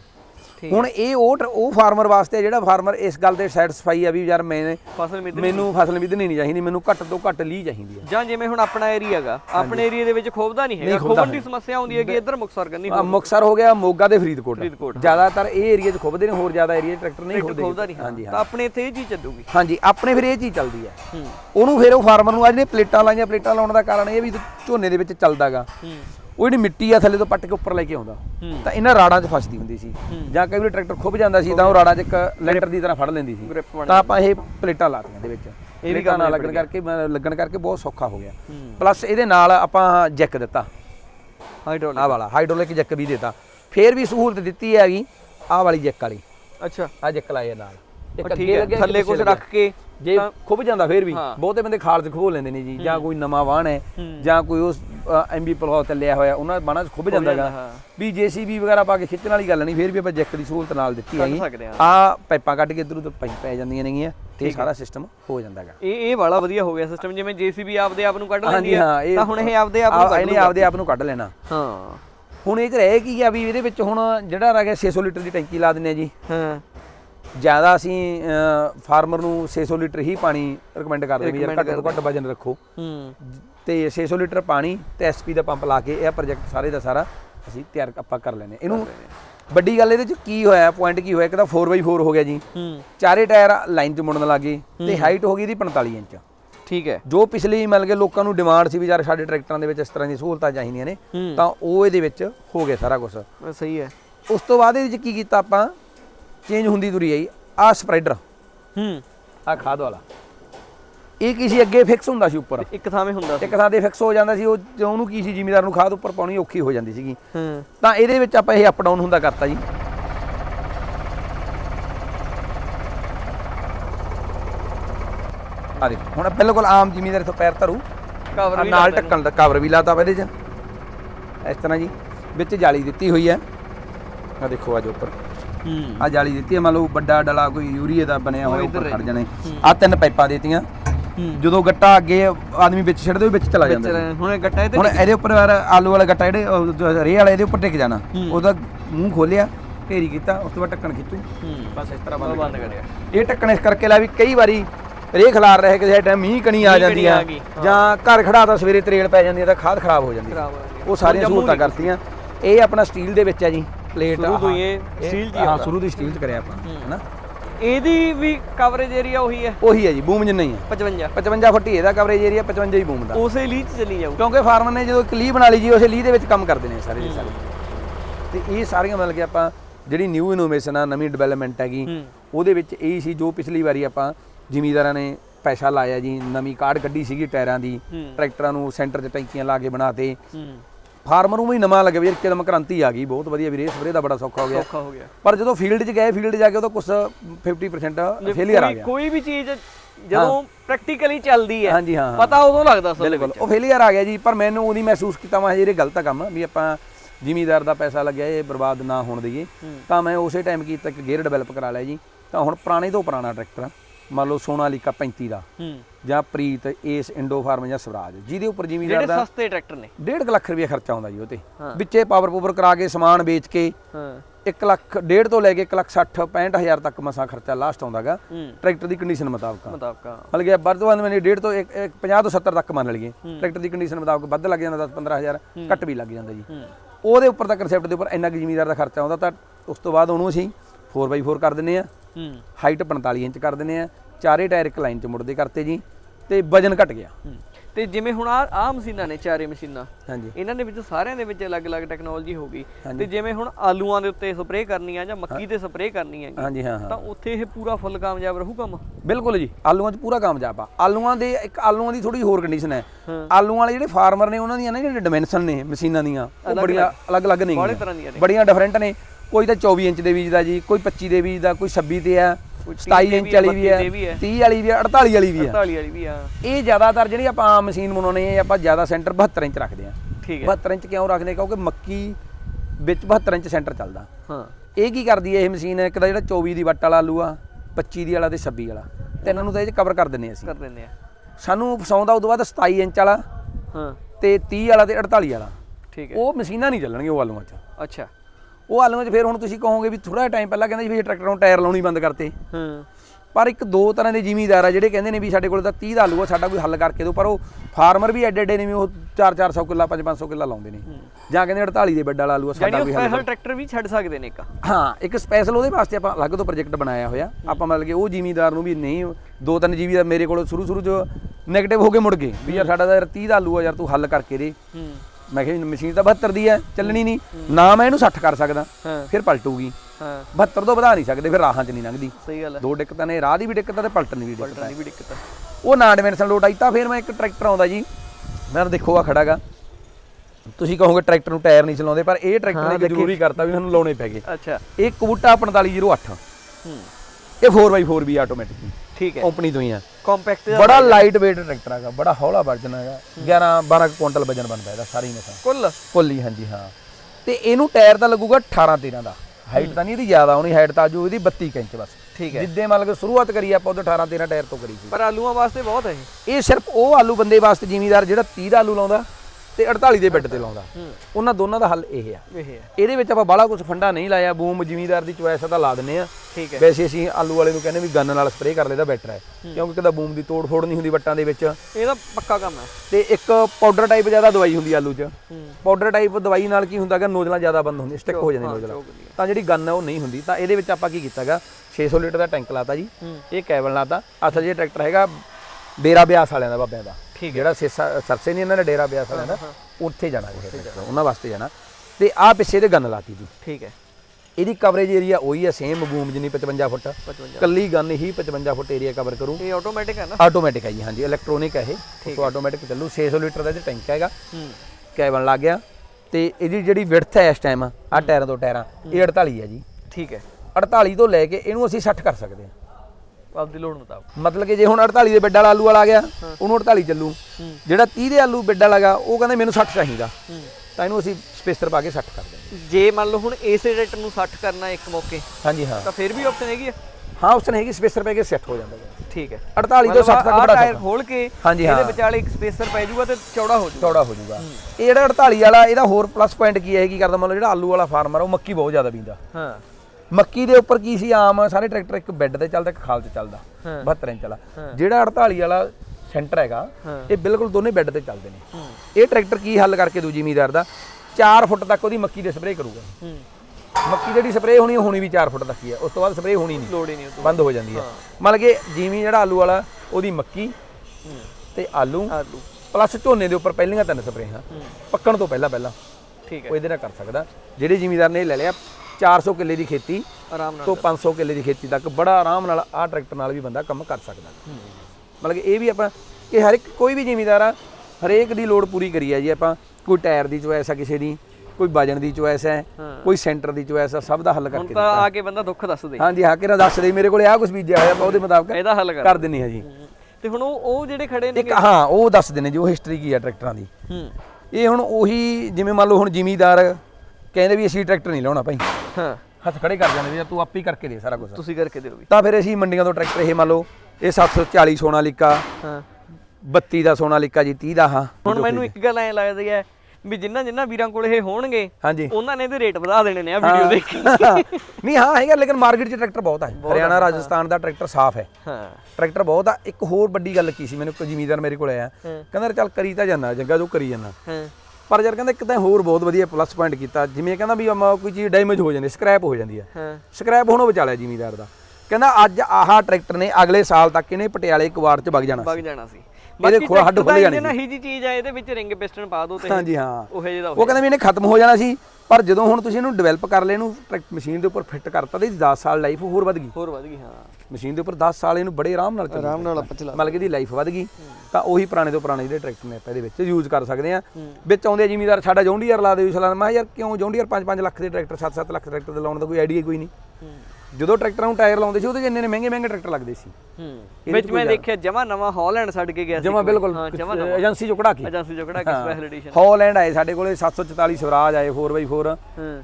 ਹੁਣ ਇਹ ਉਹ ਉਹ ਫਾਰਮਰ ਵਾਸਤੇ ਆ ਜਿਹੜਾ ਫਾਰਮਰ ਇਸ ਗੱਲ ਤੇ ਸੈਟੀਸਫਾਈ ਆ ਵੀ ਯਾਰ ਮੈਂ ਫਸਲ ਮੈਨੂੰ ਫਸਲ ਵਿਧਣੀ ਨਹੀਂ ਚਾਹੀਦੀ ਮੈਨੂੰ ਘੱਟ ਤੋਂ ਘੱਟ ਲੀ ਚਾਹੀਦੀ ਹੈ ਜਾਂ ਜਿਵੇਂ ਹੁਣ ਆਪਣਾ ਏਰੀਆ ਹੈਗਾ ਆਪਣੇ ਏਰੀਆ ਦੇ ਵਿੱਚ ਖੋਬਦਾ ਨਹੀਂ ਹੈਗਾ ਖੋਬਣ ਦੀ ਸਮੱਸਿਆ ਆਉਂਦੀ ਹੈਗੀ ਇੱਧਰ ਮੁਕਸਰ ਕੰਨੀ ਆ, ਮੁਕਤਸਰ ਹੋ ਗਿਆ ਮੋਗਾ ਤੇ ਫਰੀਦਕੋਟ। ਜ਼ਿਆਦਾਤਰ ਇਹ ਏਰੀਆ 'ਚ ਖੁੱਬਦੇ ਨੇ ਹੋਰ ਜ਼ਿਆਦਾ ਏਰੀਆ 'ਚ ਟਰੈਕਟਰ ਨਹੀਂ ਖੁੱਬਦੇ। ਖੋਬਦਾ ਨਹੀਂ ਹਾਂਜੀ ਤਾਂ ਹਾਂ ਆਪਣੇ ਇੱਥੇ ਇਹ ਚੀਜ਼ ਚੱਲੂਗੀ। ਹਾਂਜੀ ਆਪਣੇ ਫਿਰ ਇਹ ਚੀਜ਼ ਚੱਲਦੀ ਹੈ ਹੂੰ। ਉਹਨੂੰ ਫਿਰ ਉਹ ਫਾਰਮਰ ਨੂੰ ਅੱਜ ਨੇ ਪਲੇਟਾਂ ਲਾਈਆਂ ਪਲੇਟਾਂ ਲਾਉਣ ਦਾ ਕਾਰਨ ਇਹ ਵੀ ਝੋਨੇ ਦੇ ਵਿੱਚ ਚੱਲਦਾਗਾ। ਹੂੰ। ਉਹ ਜਿਹੜੀ ਮਿੱਟੀ ਆ ਥੱਲੇ ਤੋਂ ਪੱਟ ਕੇ ਉੱਪਰ ਲੈ ਕੇ ਆਉਂਦਾ। ਤਾਂ ਇਹਨਾਂ ਰਾੜਾਂ 'ਚ ਫਸਦੀ ਹੁੰਦੀ ਸੀ। ਜਾਂ ਕਈ ਵਾਰੀ ਟਰੈਕਟਰ ਖੁੱਭ ਜਾਂਦਾ ਸੀ ਤਾਂ ਉਹ ਰਾੜਾਂ 'ਚ ਇੱਕ ਲੈਂਟਰ ਦੀ ਤਰ੍ਹਾਂ ਫੜ ਲੈਂਦੀ ਸੀ। ਤਾਂ ਆਪਾਂ ਇਹ ਪਲੇਟਾਂ ਲਾਤੀਆਂ ਇਹਦੇ ਵਿੱਚ। ਇਹ ਵੀ ਨਾਲ ਲੱਗਣ ਕਰਕੇ ਲੱਗਣ ਕਰਕੇ ਬਹੁਤ ਸੌਖਾ ਹੋ ਗਿਆ। ਪਲੱਸ ਇਹਦੇ ਨਾਲ ਆਪਾਂ ਜੈਕ ਦਿੱਤਾ। ਹਾਈਡ੍ਰੋਲਿਕ ਆਹ ਵਾਲਾ ਹਾਈਡ੍ਰੋਲਿਕ ਜੈਕ ਵੀ ਦਿੱਤਾ। ਫੇਰ ਵੀ ਸਹੂਲਤ ਦਿੱਤੀ ਹੈਗੀ ਆਹ ਵਾਲੀ ਜੈਕ ਵਾਲੀ। ਅੱਛਾ। ਆਹ ਜੈਕ ਲਾਇਆ ਨਾਲ। ਇੱਕ ਅੱਗੇ ਲੱਗਿਆ, ਥੱਲੇ ਕੁਝ। ਰੱਖ ਕੇ ਜੇ ਖੁੱਭ ਜਾਂਦਾ ਫੇਰ ਵੀ। ਬਹੁਤੇ ਬੰਦੇ ਖਾਲ 'ਚ ਖੋਲ ਲੈਂਦੇ ਨੇ ਜੀ ਜਾਂ ਕੋਈ ਨਵਾਂ ਵਾਹਣ ਹੂੰ। ਜਾਂ ਕੋਈ ਉਸ ਐਮਬੀ ਪਲੋ ਚੱਲਿਆ ਹੋਇਆ ਉਹਨਾਂ ਬਾਣਾ ਖੁੱਭ ਜਾਂਦਾਗਾ। ਵੀ ਜੀਸੀਬੀ ਵਗੈਰਾ ਪਾ ਕੇ ਖਿੱਚਣ ਵਾਲੀ ਗੱਲ ਨਹੀਂ ਫੇਰ ਵੀ ਆਪਾਂ ਜੈਕ ਦੀ ਸਹੂਲਤ ਨਾਲ ਦਿੱਤੀ ਹੈਗੀ। ਆ ਪਾਈਪਾਂ ਕੱਢ ਕੇ ਇੱਧਰ ਪਾਈ ਪੈ ਜਾਂਦੀਆਂ ਨੇਗੀਆਂ ਤੇ ਸਾਰਾ ਸਿਸਟਮ ਹੋ ਜਾਂਦਾਗਾ ਇਹ ਇਹ ਬੜਾ ਵਧੀਆ ਹੋ ਗਿਆ ਸਿਸਟਮ ਜਿਵੇਂ ਜੀਸੀਬੀ ਆਪਦੇ ਆਪ ਨੂੰ ਕੱਢ ਲੈਂਦੀ ਹੈ ਤਾਂ ਹੁਣ ਇਹ ਆਪਦੇ ਆਪ ਨੂੰ ਕੱਢ ਇਹਨੇ ਲੂਗਾ। ਆਪਦੇ ਆਪ ਨੂੰ ਕੱਢ ਲੈਣਾ। ਹਾਂ। ਹੁਣ ਇਹ ਚ ਰਹਿ ਕੀ ਆ ਵੀ ਇਹਦੇ ਵਿੱਚ ਹੁਣ ਜਿਹੜਾ ਰਹਿ ਗਿਆ 600 ਲੀਟਰ ਦੀ ਟੈਂਕੀ ਲਾ ਦਿੰਨੇ ਆ ਜੀ। ਹਾਂ। ਜ਼ਿਆਦਾ ਅਸੀਂ ਫਾਰਮਰ ਨੂੰ 600 ਲੀਟਰ ਹੀ ਪਾਣੀ ਰეკਮੈਂਡ ਕਰਦੇ ਵੀ ਯਾਰ ਘੱਟ ਤੋਂ ਘੱਟ ਵਜਨ ਰੱਖੋ। ਹੂੰ। ਤੇ 600 ਲੀਟਰ ਪਾਣੀ ਤੇ ਐਸਪੀ ਦਾ ਪੰਪ ਲਾ ਕੇ ਇਹ ਪ੍ਰੋਜੈਕਟ ਸਾਰੇ ਦਾ ਸਾਰਾ ਅਸੀਂ ਤਿਆਰ ਆਪਾਂ ਕਰ ਲੈਨੇ ਇਹਨੂੰ ਵੱਡੀ ਗੱਲ ਇਹਦੇ ਚ ਕੀ ਹੋਇਆ ਪੁਆਇੰਟ ਕੀ ਹੋਇਆ? ਇੱਕ ਤਾਂ 4x4 ਹੋ ਗਿਆ ਜੀ। ਹੂੰ। ਚਾਰੇ ਟਾਇਰ ਲਾਈਨ 'ਚ ਮੁੜਨ ਲੱਗੇ ਤੇ ਹਾਈਟ ਹੋ ਗਈ ਇਹਦੀ 45 ਇੰਚ। ਠੀਕ ਹੈ। ਜੋ ਪਿਛਲੀ ਮਿਲ ਕੇ ਲੋਕਾਂ ਨੂੰ ਡਿਮਾਂਡ ਸੀ ਵੀ ਯਾਰ ਸਾਡੇ ਟਰੈਕਟਰਾਂ ਦੇ ਵਿੱਚ ਇਸ ਤਰ੍ਹਾਂ ਦੀਆਂ ਸਹੂਲਤਾਂ ਚਾਹੀਦੀਆਂ ਨੇ ਤਾਂ ਉਹ ਇਹਦੇ ਵਿੱਚ ਹੋ ਗਿਆ ਸਾਰਾ ਕੁਝ ਸਹੀ ਹੈ। ਉਸ ਤੋਂ ਬਾਅਦ ਇਹਦੇ ਵਿੱਚ ਕੀ ਕੀਤਾ ਆਪਾਂ? ਚੇਂਜ ਹੁੰਦੀ ਤੁਰੀ ਆਈ ਆ ਸਪਰੈਡਰ ਹੂੰ ਆ ਖਾਦ ਵਾਲਾ। ਇਹ ਕਿਸੇ ਅੱਗੇ ਫਿਕਸ ਹੁੰਦਾ ਸੀ ਉੱਪਰ। ਇੱਕ ਥਾਵੇਂ ਹੁੰਦਾ ਸੀ। ਇੱਕ ਥਾਂ ਤੇ ਫਿਕਸ ਹੋ ਜਾਂਦਾ ਸੀ ਉਹ ਉਹਨੂੰ ਕੀ ਸੀ ਜ਼ਿਮੀਦਾਰ ਨੂੰ ਖਾਦ ਉੱਪਰ ਪਾਉਣੀ ਔਖੀ ਹੋ ਜਾਂਦੀ ਸੀਗੀ। ਹਾਂ। ਤਾਂ ਇਹਦੇ ਵਿੱਚ ਆਪਾਂ ਇਹ ਅਪ ਡਾਊਨ ਹੁੰਦਾ ਕਰਤਾ ਜੀ। ਆ ਦੇਖੋ ਹੁਣ ਬਿਲਕੁਲ ਆਮ ਜ਼ਿਮੀਦਾਰ ਤੋਂ ਪੈਰ ਧਰੂ। ਕਵਰ ਵੀ ਨਾਲ ਢੱਕਣ ਦਾ ਕਵਰ ਵੀ ਲਾਤਾ ਇਹਦੇ 'ਚ। ਇਸ ਤਰ੍ਹਾਂ ਜੀ ਵਿੱਚ ਜਾਲੀ ਦਿੱਤੀ ਹੋਈ ਹੈ। ਆ ਦੇਖੋ ਆ ਜੋ ਉੱਪਰ। ਆ ਜਾਲੀ ਦਿੱਤੀ ਹੈ ਮੰਨ ਲਓ ਵੱਡਾ ਡਲਾ ਕੋਈ ਯੂਰੀਏ ਦਾ ਬਣਿਆ ਹੋਇਆ ਉੱਪਰ। ਖੜ ਜਾਣੇ। ਆ ਤਿੰਨ ਪਾਈਪਾਂ ਦੇਤੀਆਂ। ਜਦੋਂ ਗੱਟਾ ਅੱਗੇ ਆਦਮੀ ਵਿੱਚ ਛੱਡਦੇ ਉਹ ਵਿੱਚ ਚਲਾ ਜਾਂਦਾ ਹੁਣ ਇਹ ਗੱਟਾ ਇਹ ਹੁਣ ਇਹਦੇ ਉੱਪਰ ਆਲੂ ਵਾਲਾ ਗੱਟਾ ਜਿਹੜੇ ਰੇਹ ਵਾਲਾ ਇਹਦੇ ਉੱਪਰ ਟਿਕ ਜਾਣਾ। ਉਹਦਾ ਮੂੰਹ ਖੋਲਿਆ ਢੇਰੀ ਕੀਤਾ ਉਸ ਤੋਂ ਬਾਅਦ ਢੱਕਣ ਖਿੱਚੂ। ਬਸ ਇਸ ਤਰ੍ਹਾਂ ਬੰਦ ਕਰਿਆ। ਇਹ ਢੱਕਣ ਇਸ ਕਰਕੇ ਲਾ ਵੀ ਕਈ ਵਾਰੀ ਰੇਹ ਖਲਾਰ ਰਹੇ ਕਿਸੇ ਟਾਈਮ ਮੀਂਹ ਕਣੀ ਆ ਜਾਂਦੀ ਆ ਆ ਜਾਂ ਘਰ ਖੜਾ ਤਾਂ ਸਵੇਰੇ ਤਰੇਲ ਪੈ ਜਾਂਦੀ ਆ ਤਾਂ ਖਾਦ ਖਰਾਬ ਹੋ ਜਾਂਦੀ ਆ। ਆ। ਉਹ ਸਾਰੀਆਂ ਸਹੂਲਤਾਂ ਕਰਤੀਆਂ। ਇਹ ਆਪਣਾ ਸਟੀਲ ਦੇ ਵਿੱਚ ਹੈ ਜੀ। ਪਲੇਟ ਸ਼ੁਰੂ ਤੋਂ ਹੀ ਇਹ steel 'ਚ ਹੀ। ਸ਼ੁਰੂ ਤੋਂ ਸਟੀਲ ਚ ਕਰਿਆ ਆਪਾਂ ਹਨਾ? ਇਹਦੀ ਵੀ ਕਵਰੇਜ ਏਰੀਆ ਉਹੀ ਹੈ? ਉਹੀ ਹੈ ਜੀ ਬੂਮ ਜਿੰਨਾ ਹੀ ਹੈ। 55 55 ਫੁੱਟ ਹੀ ਇਹਦਾ ਕਵਰੇਜ ਏਰੀਆ 55 ਹੀ ਬੂਮ ਦਾ। ਉਸੇ ਲੀਹ ਚ ਚਲੀ ਜਾਊ। ਕਿਉਂਕਿ ਫਾਰਮਰ ਨੇ ਜਦੋਂ ਇੱਕ ਲੀਹ ਬਣਾ ਲਈ ਜੀ ਉਸੇ ਲੀਹ ਦੇ ਵਿੱਚ ਕੰਮ ਕਰਦੇ ਨੇ ਸਾਰੇ ਦੇ ਸਾਰੇ। ਤੇ ਇਹ ਸਾਰੀਆਂ ਮਿਲ ਕੇ ਆਪਾਂ ਜਿਹੜੀ ਨਿਊ ਇਨੋਵੇਸ਼ਨ ਆ ਨਵੀਂ ਡਿਵੈਲਪਮੈਂਟ ਹੈਗੀ ਉਹਦੇ ਵਿੱਚ ਇਹ ਸੀ ਜੋ ਪਿਛਲੀ ਵਾਰੀ ਆਪਾਂ ਜ਼ਿਮੀਦਾਰਾਂ ਨੇ ਪੈਸਾ ਲਾਇਆ ਜੀ ਨਵੀਂ ਕਾਰਡ ਕੱਢੀ ਸੀਗੀ ਟਾਇਰਾਂ ਦੀ ਟਰੈਕਟਰਾਂ ਨੂੰ ਸੈਂਟਰ 'ਚ ਟੈਂਕੀਆਂ ਲਾ ਕੇ ਬਣਾਤੇ। ਫਾਰਮਰ ਨੂੰ ਵੀ ਨਵਾਂ ਲੱਗੇ ਵੀ ਯਾਰ ਇੱਕਦਮ ਕ੍ਰਾਂਤੀ ਆ ਗਈ ਬਹੁਤ ਵਧੀਆ ਵੀਰੇ ਸਪਰੇ ਦਾ ਬੜਾ ਸੌਖਾ ਹੋ ਗਿਆ। ਸੌਖਾ ਹੋ ਗਿਆ। ਪਰ ਜਦੋਂ ਫੀਲਡ 'ਚ ਗਏ ਫੀਲਡ ਜਾ ਕੇ ਉਹਦਾ ਕੁਝ 50% ਫੇਲਿਅਰ ਆ ਗਿਆ। ਕੋਈ ਵੀ ਚੀਜ਼ ਜਦੋਂ ਪ੍ਰੈਕਟੀਕਲੀ ਚੱਲਦੀ ਹੈ ਹਾਂਜੀ ਹਾਂ। ਪਤਾ ਉਦੋਂ ਲੱਗਦਾ ਦੇ ਬਿਲਕੁਲ। ਉਹ ਫੇਲਿਅਰ ਆ ਗਿਆ ਜੀ ਪਰ ਮੈਨੂੰ ਉਹਦੀ ਮਹਿਸੂਸ ਕੀਤਾ ਮੈਂ ਜਿਹੜੇ ਗਲਤ ਆ ਕੰਮ ਵੀ ਆਪਾਂ ਜ਼ਿਮੀਦਾਰ ਦਾ ਪੈਸਾ ਲੱਗਿਆ ਇਹ ਬਰਬਾਦ ਨਾ ਹੋਣ ਦਈਏ। ਤਾਂ ਮੈਂ ਉਸੇ ਟਾਈਮ ਕੀਤਾ ਇੱਕ ਗੇਅਰ ਡਿਵੈਲਪ ਕਰਾ ਲਿਆ ਜੀ। ਤਾਂ ਹੁਣ ਪੁਰਾਣੇ ਤੋਂ ਪੁਰਾਣਾ ਟਰੈਕਟਰ ਮੰਨ ਲਓ ਸੋਨਾਲੀਕਾ 35 ਦਾ ਹੂੰ। ਜਾਂ ਪ੍ਰੀਤ ਏਸ ਇੰਡੋ ਫਾਰਮ ਜਾਂ ਸਵਰਾਜ ਜਿਹਦੇ ਉੱਪਰ ਜ਼ਿਮੀਦਾਰ ਜਿਹੜੇ ਦਾ ਸਸਤੇ ਟਰੈਕਟਰ ਨੇ। 1.5 ਲੱਖ ਰੁਪਏ ਖਰਚਾ ਆਉਂਦਾ ਜੀ ਉਹ ਤੇ। ਵਿੱਚੇ ਪਾਵਰ ਪੂਵਰ ਕਰਾ ਕੇ ਸਮਾਨ ਵੇਚ ਕੇ ਹਾਂ। 1 ਲੱਖ ਡੇਢ ਤੋਂ ਲੈ ਕੇ 1 ਲੱਖ 60 65 ਹਜ਼ਾਰ ਤੱਕ ਮਸਾ ਖਰਚਾ ਲਾਸਟ ਆਉਂਦਾਗਾ ਟਰੈਕਟਰ ਦੀ ਕੰਡੀਸ਼ਨ ਮੁਤਾਬਕ ਮੁਤਾਬਕ ਮਤਲਬ ਕਿ ਵੱਧ ਤੋਂ ਵੱਧ ਮੈਨੇ ਡੇਢ ਤੋਂ 50 ਤੋਂ 70 ਤੱਕ ਮੰਨ ਲਈਏ। ਟਰੈਕਟਰ ਦੀ ਕੰਡੀਸ਼ਨ ਮੁਤਾਬਕ ਵੱਧ ਲੱਗ ਜਾਂਦਾ 10 15000 ਘੱਟ ਵੀ ਲੱਗ ਜਾਂਦਾ ਜੀ। ਉਹਦੇ ਉੱਪਰ ਤਾਂ ਕਨਸੈਪਟ ਦੇ ਉੱਪਰ ਇੰਨਾ ਕੁ ਜ਼ਿਮੀਦਾਰ ਦਾ ਖਰਚਾ ਆਉਂਦਾ ਤਾਂ ਉਸ ਤੋਂ ਬਾਅਦ ਉਹਨੂੰ ਅਸੀਂ 4x4 ਕਰ ਦਿੰਨੇ ਆ ਹਾਈਟ 45 ਇੰਚ ਕਰ ਦਿੰਨੇ ਆ ਚਾਰੇ ਟਾਇਰ ਇੱਕ ਲਾਈਨ 'ਚ ਮੁੜਦੇ ਕਰਤੇ ਜੀ ਤੇ ਵਜਨ ਘਟ ਗਿਆ। ਤੇ ਜਿਵੇਂ ਹੁਣ ਆ ਆ ਮਸ਼ੀਨਾਂ ਨੇ ਚਾਰੇ ਮਸ਼ੀਨਾਂ ਹਾਂਜੀ। ਇਹਨਾਂ ਦੇ ਵਿੱਚ ਸਾਰਿਆਂ ਦੇ ਵਿੱਚ ਅਲੱਗ-ਅਲੱਗ ਟੈਕਨੋਲੋਜੀ ਹੋ ਗਈ। ਤੇ ਜਿਵੇਂ ਹੁਣ ਆਲੂਆਂ ਦੇ ਉੱਤੇ ਸਪਰੇਅ ਕਰਨੀ ਆ ਜਾਂ ਮੱਕੀ ਤੇ ਸਪਰੇਅ ਕਰਨੀ ਹੈ ਹਾਂਜੀ ਹਾਂ ਤਾਂ ਉੱਥੇ ਇਹ ਪੂਰਾ ਫੁੱਲ ਕਾਮਯਾਬ ਰਹੂ ਕੰਮ? ਬਿਲਕੁਲ ਜੀ ਆਲੂਆਂ 'ਚ ਪੂਰਾ ਕਾਮਯਾਬ ਆ। ਆਲੂਆਂ ਦੇ ਇੱਕ ਆਲੂਆਂ ਦੀ ਥੋੜੀ ਹੋਰ ਕੰਡੀਸ਼ਨ ਹੈ। ਆਲੂਆਂ ਵਾਲੇ ਜਿਹੜੇ ਫਾਰਮਰ ਨੇ ਉਹਨਾਂ ਦੀਆਂ ਨਾ ਜਿਹੜੇ ਡਾਈਮੈਂਸ਼ਨ ਨੇ ਮਸ਼ੀਨਾਂ ਦੀਆਂ ਉਹ ਬੜੀਆਂ ਅਲੱਗ-ਅਲੱਗ ਨੇ ਬੜੀਆਂ ਡਿਫਰੈਂਟ ਨੇ। ਕੋਈ ਤਾਂ 24 ਇੰਚ ਦੇ ਬੀਜ ਦਾ ਜੀ ਕੋਈ 25 ਦੇ ਬੀਜ ਦਾ ਕੋਈ 26 ਤੇ ਆ ਕੋਈ 27 ਦੇ ਇੰਚ ਵਾਲੀ ਵੀ ਹੈ 32 ਦੇ ਵੀ ਹੈ। 30 ਵਾਲੀ ਵੀ ਹੈ 48 ਵਾਲੀ ਵੀ ਹੈ 48 ਵਾਲੀ ਵੀ ਆ। ਇਹ ਜ਼ਿਆਦਾਤਰ ਜਿਹੜੀ ਆਪਾਂ ਆਮ ਮਸ਼ੀਨ ਬਣਾਉਣੇ ਆ ਆਪਾਂ ਜ਼ਿਆਦਾ ਸੈਂਟਰ 72 ਇੰਚ ਰੱਖਦੇ ਆ ਠੀਕ ਹੈ। 72 ਇੰਚ ਕਿਉਂ ਰੱਖਦੇ? ਕਿਉਂਕਿ ਮੱਕੀ ਵਿੱਚ 72 ਇੰਚ ਸੈਂਟਰ ਚੱਲਦਾ। ਹਾਂ। ਇਹ ਕੀ ਕਰਦੀ ਹੈ ਇਹ ਮਸ਼ੀਨ? ਇੱਕ ਤਾਂ ਜਿਹੜਾ 24 ਦੀ ਵੱਟ ਵਾਲਾ ਆਲੂ ਆ 25 ਦੀ ਵਾਲਾ ਤੇ 26 ਵਾਲਾ। ਤਿੰਨਾਂ ਨੂੰ ਤਾਂ ਇਹ ਚ ਕਵਰ ਕਰ ਦਿੰਨੇ ਅਸੀਂ। ਕਰ ਦਿੰਦੇ ਆ ਸਾਨੂੰ ਫਸਾਉਂਦਾ ਉਦੋਂ ਬਾਅਦ 27 ਇੰਚ ਵਾਲਾ ਹਾਂ। ਤੇ 30 ਵਾਲਾ ਤੇ 48 ਵਾਲਾ। ਠੀਕ ਹੈ। ਉਹ ਮਸ਼ੀਨਾਂ ਨਹੀਂ ਚੱਲਣਗੀਆਂ ਉਹ ਆਲੂਆਂ 'ਚ। ਅੱਛਾ। ਉਹ ਆਲੂਆਂ 'ਚ ਫਿਰ ਹੁਣ ਤੁਸੀਂ ਕਹੋਗੇ ਵੀ ਥੋੜਾ ਟਾਈਮ ਪਹਿਲਾਂ ਕਹਿੰਦੇ ਸੀ ਵੀ ਟਰੈਕਟਰ ਨੂੰ ਟਾਇਰ ਲਾਉਣੀ ਬੰਦ ਕਰਤੇ। ਹਾਂ। ਪਰ ਇੱਕ ਦੋ ਤਰ੍ਹਾਂ ਦੇ ਜ਼ਿਮੀਂਦਾਰ ਆ ਜਿਹੜੇ ਕਹਿੰਦੇ ਨੇ ਵੀ ਸਾਡੇ ਕੋਲ ਤਾਂ 30 ਦਾ ਆਲੂ ਆ ਸਾਡਾ ਕੋਈ ਹੱਲ ਕਰਕੇ ਦਿਓ ਪਰ ਉਹ ਫਾਰਮਰ ਵੀ ਐਡੇ ਐਡੇ ਨੇ ਵੀ ਉਹ 4-400 ਕਿੱਲਾ 5-500 ਕਿੱਲਾ ਲਾਉਂਦੇ ਨੇ। ਜਾਂ ਕਹਿੰਦੇ 48 ਦੇ ਬੈੱਡ ਵਾਲਾ ਆਲੂ ਆ ਸਾਡਾ ਕੋਈ ਹੱਲ ਸਪੈਸ਼ਲ ਟਰੈਕਟਰ ਵੀ ਛੱਡ ਸਕਦੇ ਨੇ ਇੱਕ। ਹਾਂ ਇੱਕ ਸਪੈਸ਼ਲ ਉਹਦੇ ਵਾਸਤੇ ਆਪਾਂ ਅਲੱਗ ਤੋਂ ਪ੍ਰੋਜੈਕਟ ਬਣਾਇਆ ਹੋਇਆ। ਆਪਾਂ ਮਤਲਬ ਕਿ ਉਹ ਜ਼ਿਮੀਂਦਾਰ ਨੂੰ ਵੀ ਨਹੀਂ ਦੋ ਤਿੰਨ ਜ਼ਿਮੀਂਦਾਰ ਮੇਰੇ ਕੋਲ ਸ਼ੁਰੂ ਸ਼ੁਰੂ ਚ ਨੈਗੇਟਿਵ ਹੋ ਕੇ ਮੁੜ ਗਏ ਵੀ ਯਾਰ ਸਾਡਾ ਤਾਂ ਯਾਰ 30 ਦਾ ਆਲੂ ਆ ਯਾਰ ਤੂੰ ਹੱਲ ਕਰਕੇ ਦੇ। ਹੂੰ। ਮੈਂ ਕਿਹਾ ਮਸ਼ੀਨ ਤਾਂ 72 ਦੀ ਹੈ ਚੱਲਣੀ ਨਹੀਂ। ਨਾ ਮੈਂ ਇਹਨੂੰ 60 ਕਰ ਸਕਦਾ। ਹਾਂ। ਫਿਰ ਪਲਟੂਗੀ। ਹਾਂ। 72 ਤੋਂ ਵਧਾ ਨਹੀਂ ਸਕਦੇ ਫਿਰ ਰਾਹਾਂ 'ਚ ਨਹੀਂ ਲੰਘਦੀ। ਸਹੀ ਗੱਲ ਹੈ। ਦੋ ਦਿੱਕਤਾਂ ਨੇ ਰਾਹ ਦੀ ਵੀ ਦਿੱਕਤ ਆ ਤੇ ਪਲਟਣ ਦੀ ਵੀ ਦਿੱਕਤ ਪਲਟਣ ਦੀ ਵੀ ਦਿੱਕਤ ਹੈ। ਉਹ ਨਾ ਡਿਮੈਂਸ਼ਨ ਲੋਡ ਆਈ ਤਾਂ ਫਿਰ ਮੈਂ ਇੱਕ ਟਰੈਕਟਰ ਆਉਂਦਾ ਜੀ। ਮੈਂ ਦੇਖੋ ਆ ਖੜਾਗਾ। ਤੁਸੀਂ ਕਹੋਗੇ ਟਰੈਕਟਰ ਨੂੰ ਟਾਇਰ ਨਹੀਂ ਚਲਾਉਂਦੇ ਪਰ ਇਹ ਟਰੈਕਟਰ ਨੇ ਜ਼ਰੂਰੀ ਕਰਤਾ ਵੀ ਸਾਨੂੰ ਲਾਉਣੇ ਪੈ ਗਏ। ਅੱਛਾ। ਇਹ ਕਬੂਟਾ 4508 ਹੂੰ। ਇਹ 4x4 ਵੀ ਆਟੋਮੈਟਿਕ ਠੀਕ ਹੈ। ਕੰਪਨੀ ਤੋਂ ਹੀ ਆ। ਕੰਪੈਕਟ ਬੜਾ ਲਾਈਟ weight ਟਰੈਕਟਰ ਹੈਗਾ ਬੜਾ ਹੌਲਾ ਵਜਨ ਹੈਗਾ। 11 12 ਕੁਇੰਟਲ ਵਜਨ ਬਣਦਾ ਇਹਦਾ ਸਾਰੀ ਮਸਾ ਕੁੱਲ? ਫੁੱਲੀ ਹਾਂਜੀ ਹਾਂ। ਤੇ ਇਹਨੂੰ ਟਾਇਰ ਤਾਂ ਲੱਗੂਗਾ 18 13 ਦਾ। ਹਾਈਟ ਤਾਂ ਨਹੀਂ ਇਹਦੀ ਜ਼ਿਆਦਾ ਹੋਣੀ ਹਾਈਟ ਤਾਂ ਜੋ ਇਹਦੀ 32 ਕੁ ਇੰਚ ਬਸ। ਠੀਕ ਹੈ। ਜਿੱਦੇ ਕਿ ਸ਼ੁਰੂਆਤ ਕਰੀ ਆਪਾਂ ਉਹਦੇ 18 13 ਟਾਇਰ ਤੋਂ ਕਰੀ ਸੀ। ਪਰ ਆਲੂਆਂ ਵਾਸਤੇ ਬਹੁਤ ਹੈ ਇਹ। ਸਿਰਫ ਉਹ ਆਲੂ ਬੰਦੇ ਵਾਸਤੇ ਜ਼ਿਮੀਦਾਰ ਜਿਹੜਾ 30 ਦਾ ਆਲੂ ਲਾਉਂਦਾ ਤੇ 48 ਦੇ ਬੈੱਡ ਤੇ ਲਾਉਂਦਾ। ਉਹਨਾਂ ਦੋਨਾਂ ਦਾ ਹੱਲ ਇਹ ਆ। ਇਹ ਇਹਦੇ ਵਿੱਚ ਆਪਾਂ ਬਾਹਲਾ ਕੁਝ ਫੰਡਾ ਨਹੀਂ ਲਾਇਆ। ਬੂਮ ਜ਼ਿਮੀਦਾਰ ਦੀ ਚੁਆਇਸ ਤਾਂ ਲਾ ਦਿੰਨੇ ਆ। ਠੀਕ ਹੈ। ਵੈਸੇ ਅਸੀਂ ਆਲੂ ਵਾਲੇ ਨੂੰ ਕਹਿੰਦੇ ਵੀ ਗੰਨ ਨਾਲ ਸਪਰੇਅ ਕਰ ਲੈਦਾ ਬੈਟਰ ਹੈ। ਕਿਉਂਕਿ ਕਦਾ ਬੂਮ ਦੀ ਤੋੜ ਫੋੜ ਨਹੀਂ ਹੁੰਦੀ ਵੱਟਾਂ ਦੇ ਵਿੱਚ। ਇਹਦਾ ਪੱਕਾ ਕੰਮ ਹੈ। ਤੇ ਇੱਕ ਪਾਊਡਰ ਟਾਈਪ ਜ਼ਿਆਦਾ ਦਵਾਈ ਹੁੰਦੀ ਆਲੂ 'ਚ। ਪਾਊਡਰ ਟਾਈਪ ਦਵਾਈ ਨਾਲ ਕੀ ਹੁੰਦਾਗਾ ਨੋਜ਼ਲਾਂ ਜ਼ਿਆਦਾ ਬੰਦ ਹੁੰਦੀਆਂ ਸਟਿਕ ਹੋ ਜਾਂਦੀ ਨੋਜ਼ਲ। ਤਾਂ ਜਿਹੜੀ ਗੰਨ ਹੈ ਉਹ ਨਹੀਂ ਹੁੰਦੀ। ਤਾਂ ਇਹਦੇ ਵਿੱਚ ਆਪਾਂ ਕੀ ਕੀਤਾਗਾ 600 ਲੀਟਰ ਦਾ ਟੈਂਕ ਲਾਤਾ ਜੀ। ਇਹ ਕੈਬਲ ਲਾਤਾ। ਅਸਲ ਜੇ ਟਰੈਕਟਰ ਹੈਗਾ ਡੇਰਾ ਬਿਆਸ ਵਾਲਿਆਂ ਦਾ ਬਾਬਿਆਂ ਦਾ। ਜਿਹੜਾ ਸੇਸਾ ਸਰਸੇ ਨਹੀਂ ਇਹਨਾਂ ਦਾ ਡੇਰਾ ਬਿਆਸ ਵਾਲਿਆਂ ਦਾ ਉੱਥੇ ਜਾਣਾ ਜੀ ਇਹ ਟਰੈਕਟਰ, ਉਹਨਾਂ ਵਾਸਤੇ ਜਾਣਾ। ਤੇ ਆਹ ਪਿੱਛੇ ਤੇ ਗੰਨ ਲਾਤੀ ਜੀ। ਠੀਕ ਹੈ। ਇਹਦੀ ਕਵਰੇਜ ਏਰੀਆ ਉਹੀ ਹੈ ਸੇਮ ਬੂਮ ਜਿੰਨੀ 55 ਫੁੱਟ। 55 ਕੱਲੀ ਗੰਨ ਹੀ 55 ਫੁੱਟ ਏਰੀਆ ਕਵਰ ਕਰੂ। ਇਹ ਆਟੋਮੈਟਿਕ ਹੈ ਨਾ? ਆਟੋਮੈਟਿਕ ਹੈ ਜੀ ਹਾਂਜੀ ਇਲੈਕਟ੍ਰੋਨਿਕ ਹੈ ਇਹ। ਤੋਂ ਆਟੋਮੈਟਿਕ ਚੱਲੂ। 600 ਲੀਟਰ ਦਾ ਇਹ ਟੈਂਕ ਹੈਗਾ। ਹੂੰ। ਕੈਬਨ ਲੱਗ ਗਿਆ। ਤੇ ਇਹਦੀ ਜਿਹੜੀ ਵਿਡਥ ਹੈ ਇਸ ਟਾਈਮ ਆ ਟਾਇਰਾਂ ਤੋਂ ਟਾਇਰਾਂ ਇਹ 48 ਹੈ ਜੀ। ਠੀਕ ਹੈ। 48 ਤੋਂ ਲੈ ਕੇ ਇਹਨੂੰ ਅਸੀਂ 60 ਕਰ ਸਕਦੇ ਹਾਂ। ਆਪਦੀ ਲੋੜ ਮੁਤਾਬਕ। ਮਤਲਬ ਕਿ ਜੇ ਹੁਣ 48 ਦੇ ਬੈੱਡ ਵਾਲਾ ਆਲੂ ਵਾਲਾ ਆ ਗਿਆ ਉਹਨੂੰ 48 ਚੱਲੂ। ਹੂੰ। ਜਿਹੜਾ 30 ਦੇ ਆਲੂ ਬੈੱਡ ਵਾਲਾ ਗਾ ਉਹ ਕਹਿੰਦਾ ਮੈਨੂੰ 60 ਚਾਹੀਦਾ। ਹੂੰ। ਤਾਂ ਇਹਨੂੰ ਅਸੀਂ ਸਪੇਸਰ ਪਾ ਕੇ 60 ਕਰ ਦਿੰਦੇ ਜੇ ਮੰਨ ਲਓ ਹੁਣ ਇਸੇ ਰੇਟ ਨੂੰ 60 ਕਰਨਾ ਇੱਕ ਮੌਕੇ ਹਾਂਜੀ ਹਾਂ। ਤਾਂ ਫਿਰ ਵੀ ਆਪਸ਼ਨ ਹੈਗੀ ਆ? ਹਾਂ ਆਪਸ਼ਨ ਹੈਗੀ ਸਪੇਸਰ ਪਾ ਕੇ ਸੈੱਟ ਹੋ ਜਾਂਦਾ। ਗਾ। ਠੀਕ ਹੈ। 48 ਤੋਂ 60 ਤੱਕ ਬੜਾ ਟਾਇਰ। ਖੋਲ ਕੇ ਇਹਦੇ ਹਾਂ। ਵਿਚਾਲੇ ਇੱਕ ਸਪੇਸਰ ਪੈ ਜਾਊਗਾ ਤੇ ਚੌੜਾ ਹੋ ਜਾਊਗਾ। ਚੌੜਾ ਹੋ ਜਾਊਗਾ। ਇਹ ਜਿਹੜਾ 48 ਵਾਲਾ ਇਹਦਾ ਹੋਰ ਪਲੱਸ ਪੁਆਇੰਟ ਕੀ ਹੈ? ਕੀ ਕਰਦਾ? ਮਤਲਬ ਜਿਹੜਾ ਆਲੂ ਵਾਲਾ ਫਾਰਮਰ ਉਹ ਮੱਕੀ ਬਹੁਤ ਜ਼ਿਆਦਾ ਪੀਂਦਾ ਹਾਂ। ਮੱਕੀ ਦੇ ਉੱਪਰ ਕੀ ਸੀ? ਆਮ ਸਾਰੇ ਟਰੈਕਟਰ ਇੱਕ ਬੈੱਡ ਤੇ ਚੱਲਦਾ ਇੱਕ ਖਾਲ ਤੇ ਚੱਲਦਾ ਹਾਂ। 72 ਇੰਚ ਵਾਲਾ। ਜਿਹੜਾ 48 ਵਾਲਾ ਸੈਂਟਰ ਹੈਗਾ। ਇਹ ਬਿਲਕੁਲ ਦੋਨੇ ਬੈੱਡ ਤੇ ਚੱਲਦੇ ਨੇ। ਇਹ ਟਰੈਕਟਰ ਕੀ ਹੱਲ ਕਰਕੇ ਦੂ ਜ਼ਿਮੀਦਾਰ ਦਾ? 4 ਫੁੱਟ ਤੱਕ ਉਹਦੀ ਮੱਕੀ ਦੇ ਸਪਰੇਅ ਕਰੂਗਾ। ਮੱਕੀ ਜਿਹੜੀ ਸਪਰੇਅ ਹੋਣੀ ਹੋਣੀ ਵੀ 4 ਫੁੱਟ ਤੱਕ ਹੀ ਹੈ ਉਸ ਤੋਂ ਬਾਅਦ ਸਪਰੇਅ ਹੋਣੀ ਨਹੀਂ। ਲੋੜ ਹੀ ਨਹੀਂ ਬੰਦ ਹੋ ਜਾਂਦੀ ਹੈ। ਮਤਲਬ ਕਿ ਜਿਵੇਂ ਜਿਹੜਾ ਆਲੂ ਵਾਲਾ ਉਹਦੀ ਮੱਕੀ ਤੇ ਆਲੂ ਆਲੂ। ਪਲੱਸ ਝੋਨੇ ਦੇ ਉੱਪਰ ਪਹਿਲੀਆਂ ਤਿੰਨ ਸਪਰੇਹਾਂ ਪੱਕਣ ਤੋਂ ਪਹਿਲਾਂ ਪਹਿਲਾਂ। ਠੀਕ ਹੈ। ਉਹ ਇਹਦੇ ਨਾਲ ਕਰ ਸਕਦਾ। ਜਿਹੜੇ ਜ਼ਿਮੀਦਾਰ ਨੇ ਇਹ ਲੈ ਲਿਆ 400 ਕਿੱਲੇ ਦੀ ਖੇਤੀ ਆਰਾਮ ਨਾਲ ਤੋਂ 500 ਕਿੱਲੇ ਦੀ ਖੇਤੀ ਤੱਕ ਬੜਾ ਆਰਾਮ ਨਾਲ ਆਹ ਟਰੈਕਟਰ ਨਾਲ ਵੀ ਬੰਦਾ ਕੰਮ ਕਰ ਸਕਦਾ। ਮਤਲਬ ਕਿ ਇਹ ਵੀ ਆਪਾਂ ਇਹ ਹਰ ਇੱਕ ਕੋਈ ਵੀ ਜ਼ਿਮੀਦਾਰ ਆ ਹਰੇਕ ਦੀ ਲੋੜ ਪੂਰੀ ਕਰੀ ਹੈ ਜੀ ਆਪਾਂ। ਕੋਈ ਟਾਇਰ ਦੀ ਚੋਇਸ ਆ ਕਿਸੇ ਦੀ ਕੋਈ ਵਜਨ ਦੀ ਚੋਇਸ ਹੈ। ਕੋਈ ਸੈਂਟਰ ਦੀ ਚੋਇਸ ਆ ਸਭ ਦਾ ਹੱਲ ਹੁਣ ਕਰਕੇ ਤਾਂ ਆ ਕੇ ਬੰਦਾ ਦੁੱਖ ਦੱਸ ਦੇ। ਹਾਂਜੀ ਹਾਂ ਕਿਹੜਾ ਦੱਸ ਦੇ? ਮੇਰੇ ਕੋਲੇ ਆ ਕੁਝ ਬੀਜਿਆ ਹੋਇਆ ਆਪਾਂ ਉਹਦੇ ਮੁਤਾਬਕ ਇਹਦਾ ਹੱਲ ਕਰ। ਦਿੰਨੀ ਹਾਂ ਜੀ। ਤੇ ਹੁਣ ਉਹ ਉਹ ਜਿਹੜੇ ਖੜੇ ਨੇ ਹਾਂ ਉਹ ਦੱਸ ਦਿੰਨੇ ਜੋ ਹਿਸਟਰੀ ਕੀ ਆ ਟਰੈਕਟਰਾਂ ਦੀ। ਹੂੰ। ਇਹ ਹੁਣ ਉਹੀ ਜਿਵੇਂ ਮੰਨ ਲਓ ਹੁਣ ਜ਼ਿਮੀਦਾਰ ਕਹਿੰਦੇ ਵੀ ਅਸੀਂ ਟਰੈਕਟਰ ਨਹੀਂ ਲਾਉਣਾ ਭਾਈ। ਹਾਂ। ਹੱਥ ਖੜੇ ਕਰ ਜਾਂਦੇ ਵੀ ਤੂੰ ਆਪੇ ਹੀ ਕਰਕੇ ਦੇ ਸਾਰਾ ਕੁਝ ਤੁਸੀਂ ਕਰਕੇ ਦਿਓ ਵੀ। ਤਾਂ ਫਿਰ ਅਸੀਂ ਮੰਡੀਆਂ ਤੋਂ ਟਰੈਕਟਰ ਇਹ ਮੰਨ ਲਓ ਇਹ 740 ਸੋਨਾਲੀਕਾ ਹਾਂ। 32 ਦਾ ਸੋਨਾਲੀਕਾ ਜੀ 30 ਦਾ ਹਾਂ। ਹੁਣ ਮੈਨੂੰ ਇੱਕ ਗੱਲ ਐ ਲੱਗਦੀ ਹੈ ਵੀ ਜਿੰਨਾ ਜਿੰਨਾ ਵੀਰਾਂ ਕੋਲ ਇਹ ਹੋਣਗੇ ਹਾਂਜੀ। ਉਹਨਾਂ ਨੇ ਇਹਦੇ ਰੇਟ ਵਧਾ ਦੇਣੇ ਨੇ ਆ ਵੀਡੀਓ ਦੇਖ ਕੇ। [laughs] ਨਹੀਂ ਹਾਂ ਹੈਗਾ ਲੇਕਿਨ ਮਾਰਕੀਟ 'ਚ ਟਰੈਕਟਰ ਬਹੁਤ ਹੈ ਹਰਿਆਣਾ ਰਾਜਸਥਾਨ ਦਾ ਟਰੈਕਟਰ ਸਾਫ਼ ਹੈ ਹਾਂ। ਟਰੈਕਟਰ ਬਹੁਤ ਆ। ਇੱਕ ਹੋਰ ਵੱਡੀ ਗੱਲ ਕੀ ਸੀ ਮੈਨੂੰ ਕੋਈ ਜ਼ਿਮੀਦਾਰ ਮੇਰੇ ਕੋਲ ਆਇਆ। ਕਹਿੰਦਾ ਚੱਲ ਕਰੀ ਤਾਂ ਜਾਂਦਾ ਜੱਗਾ ਜੋ ਕਰੀ ਜਾਂਦਾ। ਹਾਂ। ਪਰ ਯਾਰ ਕਹਿੰਦਾ ਇੱਕ ਤਾਂ ਹੋਰ ਬਹੁਤ ਵਧੀਆ ਪਲੱਸ ਪੁਆਇੰਟ ਕੀਤਾ ਜਿਵੇਂ ਕਹਿੰਦਾ ਵੀ ਕੋਈ ਚੀਜ਼ ਡੈਮੇਜ ਹੋ ਜਾਂਦੀ ਸਕ੍ਰੈਪ ਹੋ ਜਾਂਦੀ ਹੈ। ਹਾਂ। ਸਕ੍ਰੈਪ ਹੁਣ ਉਹ ਵਿਚਾਲਿਆ ਜ਼ਿਮੀਦਾਰ ਦਾ। ਕਹਿੰਦਾ ਅੱਜ ਆਹ ਟਰੈਕਟਰ ਨੇ ਅਗਲੇ ਸਾਲ ਤੱਕ ਇਹਨੇ ਪਟਿਆਲੇ ਕੁਵਾੜ 'ਚ ਵਗ ਜਾਣਾ ਵਗ ਜਾਣਾ ਸੀ। ਇਹਦੇ ਖੋਲ ਹੱਡ ਖੁੱਲ ਜਾਣੇ ਨਾ ਹੀ ਜੀ ਚੀਜ਼ ਆ ਇਹਦੇ ਵਿੱਚ ਰਿੰਗ ਪਿਸਟਨ ਪਾ ਦੋ ਤੇ ਹਾਂਜੀ ਹਾਂ। ਉਹ ਜਿਹਦਾ ਉਹ ਕਹਿੰਦੇ ਵੀ ਇਹਨੇ ਖਤਮ ਹੋ ਜਾਣਾ ਸੀ ਪਰ ਜਦੋਂ ਹੁਣ ਤੁਸੀਂ ਇਹਨੂੰ ਡਿਵੈਲਪ ਕਰ ਲਿਆ ਇਹਨੂੰ ਮਸ਼ੀਨ ਦੇ ਉੱਪਰ ਫਿੱਟ ਕਰਤਾ ਤੇ ਇਹਦੀ 10 ਸਾਲ ਲਾਈਫ ਹੋਰ ਵੱਧ ਗਈ। ਹੋਰ ਵਧ ਗਈ ਹਾਂ। ਮਸ਼ੀਨ ਦੇ ਉੱਪਰ 10 ਸਾਲ ਇਹਨੂੰ ਬੜੇ ਆਰਾਮ ਨਾਲ ਚੱਲੂ ਆਰਾਮ ਨਾਲ ਆਪਾਂ ਚਲਾ ਮਤਲਬ ਕਿ ਇਹਦੀ ਲਾਈਫ ਵੱਧ ਗਈ। ਤਾਂ ਉਹੀ ਪੁਰਾਣੇ ਤੋਂ ਪੁਰਾਣੇ ਜਿਹੜੇ ਟਰੈਕਟਰ ਨੇ ਆਪਾਂ ਇਹਦੇ ਵਿੱਚ ਯੂਜ਼ ਕਰ ਸਕਦੇ ਆ ਵਿੱਚ ਆਉਂਦੇ ਜ਼ਿਮੀਦਾਰ ਸਾਡਾ ਜੌਂਡੀਅਰ ਲਾ ਦੇ ਵੀ ਸਲਾਹ ਮੈਂ ਯਾਰ ਕਿਉਂ ਜੌਂਡੀਅਰ 5-5 ਲੱਖ ਦੇ ਟਰੈਕਟਰ 7-7 ਲੱਖ ਟਰੈਕਟਰ ਦੇ ਲਾਉਣ ਦਾ ਕੋਈ ਆਈਡੀਆ ਕੋਈ ਨਹੀਂ। ਜਦੋਂ ਟਰੈਕਟਰਾਂ ਨੂੰ ਟਾਇਰ ਲਾਉਂਦੇ ਸੀ ਉਹਦੇ 'ਚ ਇੰਨੇ ਨੇ ਮਹਿੰਗੇ ਮਹਿੰਗੇ ਟਰੈਕਟਰ ਲੱਗਦੇ ਸੀ। ਹੂੰ। ਵਿੱਚ ਮੈਂ ਦੇਖਿਆ ਜਮਾ ਨਵਾਂ ਹਾਲੈਂਡ ਛੱਡ ਕੇ ਗਿਆ ਸੀ ਜਮਾ। ਬਿਲਕੁਲ ਹਾਂ ਏਜੰਸੀ ਚੋਂ ਕਢਾ ਕੇ। ਏਜੰਸੀ ਜੋ ਕਿਹੜਾ ਕਿ ਸਪੈਸ਼ਲ ਐਡੀਸ਼ਨ ਹੌਲੈਂਡ ਆਏ ਸਾਡੇ ਕੋਲੇ 744 ਸਵਰਾਜ ਆਏ 4x4 ਹਾਂ।